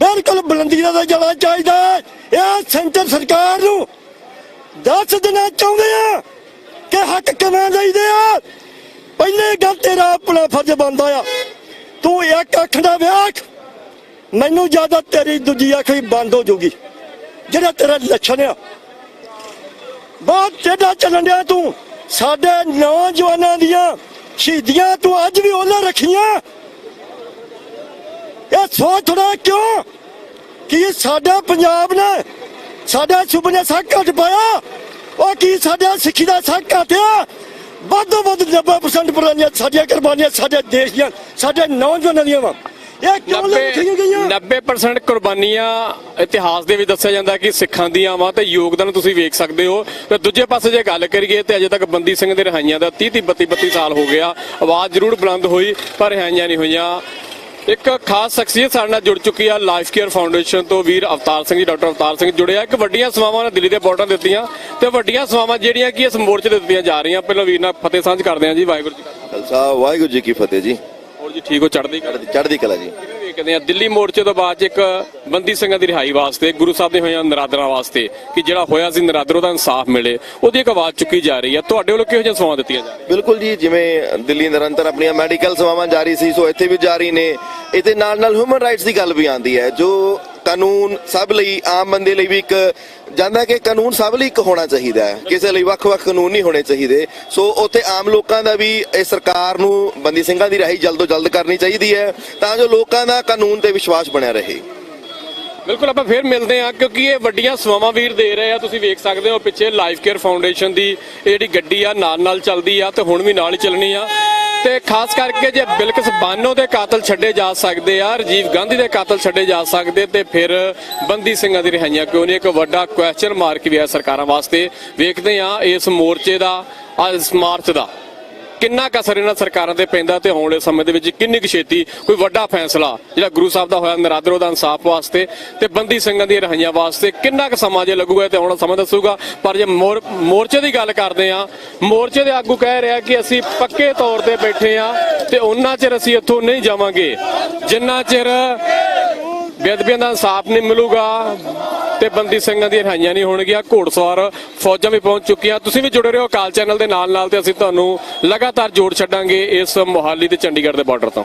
Speaker 10: ਬਿਲਕੁਲ ਬੁਲੰਦੀ ਦਾ ਜਾਣਾ ਚਾਹੀਦਾ। ਇਹ ਸੈਂਟਰ ਸਰਕਾਰ ਨੂੰ ਦੱਸ ਦੇਣਾ ਚਾਹੁੰਦੇ ਆ ਕਿ ਹੱਕ ਕਿਵੇਂ ਲਈਦੇ ਆ। ਪਹਿਲੇ ਗੱਲ ਤੇਰਾ ਆਪਣਾ ਫਰਜ਼ ਬਣਦਾ ਆ। ਤੂੰ ਇੱਕ ਅੱਖ ਦਾ ਵੇਖ ਮੈਨੂੰ ਜ਼ਿਆਦਾ ਤੇਰੀ ਦੂਜੀ ਅੱਖ ਹੀ ਬੰਦ ਹੋ ਜਾਊਗੀ। ਜਿਹੜਾ ਤੇਰਾ ਲੱਛਣ ਆ। ਬਹੁਤ ਟੇਢਾ ਚੱਲਣ ਡਿਆ ਤੂੰ। ਸਾਡੇ ਨੌਜਵਾਨਾਂ ਦੀਆਂ ਸ਼ਹੀਦੀਆਂ ਤੂੰ ਅੱਜ ਵੀ ਉਹਨਾਂ ਰੱਖੀਆਂ। ਇਹ ਸੋਚ ਕਿਉਂ? ਕਿ ਸਾਡਾ ਪੰਜਾਬ ਨੇ ਸਾਡਾ ਸੂਬੇ ਨੇ ਸੱਕ ਘਟ ਪਾਇਆ? ਉਹ ਕੀ ਸਾਡਾ ਸਿੱਖੀ ਦਾ ਸੱਕ ਘਟਿਆ ਵੱਧੋ ਵੱਧ 90% ਪੁਰਾਣੀਆਂ ਸਾਡੀਆਂ ਕੁਰਬਾਨੀਆਂ ਸਾਡੇ ਦੇਸ਼ ਦੀਆਂ, ਸਾਡੇ ਨੌਜਵਾਨਾਂ ਦੀਆਂ ਵਾ। ਇਹ ਕਿਉਂ ਲਿਖੀਆਂ ਗਈਆਂ
Speaker 1: 90% ਕੁਰਬਾਨੀਆਂ ਇਤਿਹਾਸ ਦੇ ਵਿੱਚ ਦੱਸਿਆ ਜਾਂਦਾ ਕਿ ਸਿੱਖਾਂ ਦੀਆਂ ਵਾ ਤੇ ਯੋਗਦਾਨ ਤੁਸੀਂ ਵੇਖ ਸਕਦੇ ਹੋ। ਤੇ ਦੂਜੇ ਪਾਸੇ ਜੇ ਗੱਲ ਕਰੀਏ ਤੇ ਅਜੇ ਤੱਕ ਬੰਦੀ ਸਿੰਘ ਦੇ ਰਿਹਾਈਆਂ ਦਾ 30 32 32 ਸਾਲ ਹੋ ਗਿਆ। ਆਵਾਜ਼ ਜ਼ਰੂਰ ਬੁਲੰਦ ਹੋਈ ਪਰ ਰਿਹਾਈਆਂ ਨਹੀਂ ਹੋਈਆਂ। ਇੱਕ ਖਾਸ ਸ਼ਖਸੀਅਤ ਸਾਡੇ ਨਾਲ ਜੁੜ ਚੁੱਕੀ ਆ ਲਾਈਫ ਕੇਅਰ ਫਾਊਂਡੇਸ਼ਨ ਤੋਂ ਵੀਰ ਅਵਤਾਰ ਸਿੰਘ ਜੀ ਡਾਕਟਰ ਅਵਤਾਰ ਸਿੰਘ ਜੁੜਿਆ। ਇੱਕ ਵੱਡੀਆਂ ਸੇਵਾਵਾਂ ਨੇ ਦਿੱਲੀ ਦੇ ਬਾਰਡਰਾਂ ਦਿੱਤੀਆਂ ਤੇ ਵੱਡੀਆਂ ਸੇਵਾਵਾਂ ਜਿਹੜੀਆਂ ਕਿ ਇਸ ਮੋਰਚੇ ਤੇ ਦਿੱਤੀਆਂ ਜਾ ਰਹੀਆਂ। ਪਹਿਲਾਂ ਵੀਰ ਨਾਲ ਫਤਿਹ ਸਾਂਝ ਕਰਦੇ ਹਾਂ ਜੀ ਵਾਹਿਗੁਰੂ ਜੀ ਕਾ
Speaker 10: ਖਾਲਸਾ ਵਾਹਿਗੁਰੂ ਜੀ ਕੀ ਫਤਿਹ ਜੀ।
Speaker 1: ਹੋਰ ਜੀ ਠੀਕ ਹੋ? ਚੜ੍ਹਦੀ ਕਲਾ
Speaker 10: ਚੜ੍ਹਦੀ ਕਲਾ ਜੀ।
Speaker 1: ਵੇਖਦੇ ਆ? ਦਿੱਲੀ ਮੋਰਚੇ ਤੋਂ ਬਾਅਦ ਇੱਕ ਬੰਦੀ ਸਿੰਘਾਂ ਦੀ ਰਿਹਾਈ ਵਾਸਤੇ ਗੁਰੂ ਸਾਹਿਬ ਦੇ ਹੋਈਆਂ ਨਰਾਦਰਾਂ ਵਾਸਤੇ ਕਿ ਜਿਹੜਾ ਹੋਇਆ ਸੀ ਨਰਾਦਰ ਦਾ ਇਨਸਾਫ ਮਿਲੇ। ਉਹਦੀ ਇੱਕ ਆਵਾਜ਼ ਚੁੱਕੀ ਜਾ ਰਹੀ ਹੈ ਤੁਹਾਡੇ ਵੱਲੋਂ ਕਿਹੋ ਜਿਹੀਆਂ ਸੇਵਾਵਾਂ ਦਿੱਤੀਆਂ ਜਾ ਰਹੀਆਂ?
Speaker 10: ਬਿਲਕੁਲ ਜੀ ਜਿਵੇਂ ਦਿੱਲੀ ਨਿਰੰਤਰ ਆਪਣੀਆਂ ਮੈਡੀਕਲ ਸੇਵਾਵਾਂ ਜਾਰੀ ਸੀ ਸੋ ਇੱਥੇ ਵੀ ਜਾਰੀ ਨੇ। ਇਹਦੇ ਨਾਲ ਨਾਲ ਹਿਊਮਨ ਰਾਈਟਸ ਦੀ ਗੱਲ ਵੀ ਆਉਂਦੀ ਹੈ ਜੋ ਕਾਨੂੰਨ ਸਭ ਲਈ ਆਮ ਬੰਦੇ ਲਈ ਵੀ ਇੱਕ ਜਾਂਦਾ ਕਿ ਕਾਨੂੰਨ ਸਭ ਲਈ ਇੱਕ ਹੋਣਾ ਚਾਹੀਦਾ ਹੈ। ਕਿਸੇ ਲਈ ਵੱਖ-ਵੱਖ ਕਾਨੂੰਨ ਨਹੀਂ ਹੋਣੇ ਚਾਹੀਦੇ। ਸੋ ਉੱਥੇ ਆਮ ਲੋਕਾਂ ਦਾ ਵੀ ਇਹ ਸਰਕਾਰ ਨੂੰ ਬੰਦੀ ਸਿੰਘਾਂ ਦੀ ਰਿਹਾਈ ਜਲਦ ਤੋਂ ਜਲਦ ਕਰਨੀ ਚਾਹੀਦੀ ਹੈ ਤਾਂ ਜੋ ਲੋਕਾਂ ਦਾ ਕਾਨੂੰਨ ਤੇ ਵਿਸ਼ਵਾਸ ਬਣਿਆ ਰਹੇ।
Speaker 1: ਬਿਲਕੁਲ, ਆਪਾਂ ਫੇਰ ਮਿਲਦੇ ਹਾਂ ਕਿਉਂਕਿ ਇਹ ਵੱਡੀਆਂ ਸਵਾਵਾਂ ਵੀਰ ਦੇ ਰਹੇ ਆ। ਤੁਸੀਂ ਵੇਖ ਸਕਦੇ ਹੋ ਪਿੱਛੇ ਲਾਈਫ ਕੇਅਰ ਫਾਊਂਡੇਸ਼ਨ ਦੀ ਇਹ ਜਿਹੜੀ ਗੱਡੀ ਆ ਨਾਲ ਨਾਲ ਚੱਲਦੀ ਆ ਤੇ ਹੁਣ ਵੀ ਨਾਲ ਹੀ ਚੱਲਣੀ ਆ। ਤੇ ਖਾਸ ਕਰਕੇ ਜੇ ਬਿਲਕਿਸ ਬਾਨੋ ਦੇ ਕਾਤਲ ਛੱਡੇ ਜਾ ਸਕਦੇ ਆ, ਰਾਜੀਵ ਗਾਂਧੀ ਦੇ ਕਾਤਲ ਛੱਡੇ ਜਾ ਸਕਦੇ ਤੇ ਫਿਰ ਬੰਦੀ ਸਿੰਘਾਂ ਦੀ ਰਿਹਾਈਆਂ ਕਿਉਂ ਨਹੀਂ? ਇੱਕ ਵੱਡਾ ਕੁਐਸਚਨ ਮਾਰਕ ਵੀ ਹੈ ਸਰਕਾਰਾਂ ਵਾਸਤੇ। ਵੇਖਦੇ ਆ ਇਸ ਮੋਰਚੇ ਦਾ ਇਸ ਮਾਰਚ ਦਾ। ਕਿੰਨਾ ਕਸਰ ਇਹਨਾਂ ਸਰਕਾਰਾਂ ਤੇ ਪੈਂਦਾ ਤੇ ਆਉਣ ਵਾਲੇ ਸਮੇਂ ਦੇ ਵਿੱਚ ਕਿੰਨੀ ਕੁ ਛੇਤੀ ਕੋਈ ਵੱਡਾ ਫੈਸਲਾ, ਜਿਹੜਾ ਗੁਰੂ ਸਾਹਿਬ ਦਾ ਹੋਇਆ ਨਰਾਦਰ ਉਹਦਾ ਇਨਸਾਫ ਵਾਸਤੇ ਤੇ ਬੰਦੀ ਸਿੰਘਾਂ ਦੀਆਂ ਰਿਹਾਈਆਂ ਵਾਸਤੇ ਕਿੰਨਾ ਕੁ ਸਮਾਂ ਜੇ ਲੱਗੂਗਾ ਤੇ ਆਉਣ ਵਾਲਾ ਸਮਾਂ ਦੱਸੂਗਾ। ਪਰ ਜੇ ਮੋਰ- ਮੋਰਚੇ ਦੀ ਗੱਲ ਕਰਦੇ ਆ ਮੋਰਚੇ ਦੇ ਆਗੂ ਕਹਿ ਰਿਹਾ ਕਿ ਅਸੀਂ ਪੱਕੇ ਤੌਰ ਤੇ ਬੈਠੇ ਆ ਤੇ ਉਹਨਾਂ ਚਿਰ ਅਸੀਂ ਇੱਥੋਂ ਨਹੀਂ ਜਾਵਾਂਗੇ। ਜਿੰਨਾ ਚਿਰ ਬੇਅਦਬੀਆਂ ਦਾ ਇਨਸਾਫ ਨਹੀਂ ਮਿਲੂਗਾ ਤੇ ਬੰਦੀ ਸਿੰਘਾਂ ਦੀਆਂ ਰਿਹਾਈਆਂ ਨਹੀਂ ਹੋਣਗੀਆਂ। ਘੋੜਸਵਾਰ ਫੌਜਾਂ ਵੀ ਪਹੁੰਚ ਚੁੱਕੀਆਂ। ਤੁਸੀਂ ਵੀ ਜੁੜੇ ਰਹੋ ਅਕਾਲ ਚੈਨਲ ਦੇ ਨਾਲ ਨਾਲ ਤੇ ਅਸੀਂ ਤੁਹਾਨੂੰ ਲਗਾਤਾਰ ਜੋੜ ਛੱਡਾਂਗੇ ਇਸ ਮੋਹਾਲੀ ਤੇ ਚੰਡੀਗੜ੍ਹ ਦੇ ਬਾਰਡਰ ਤੋਂ।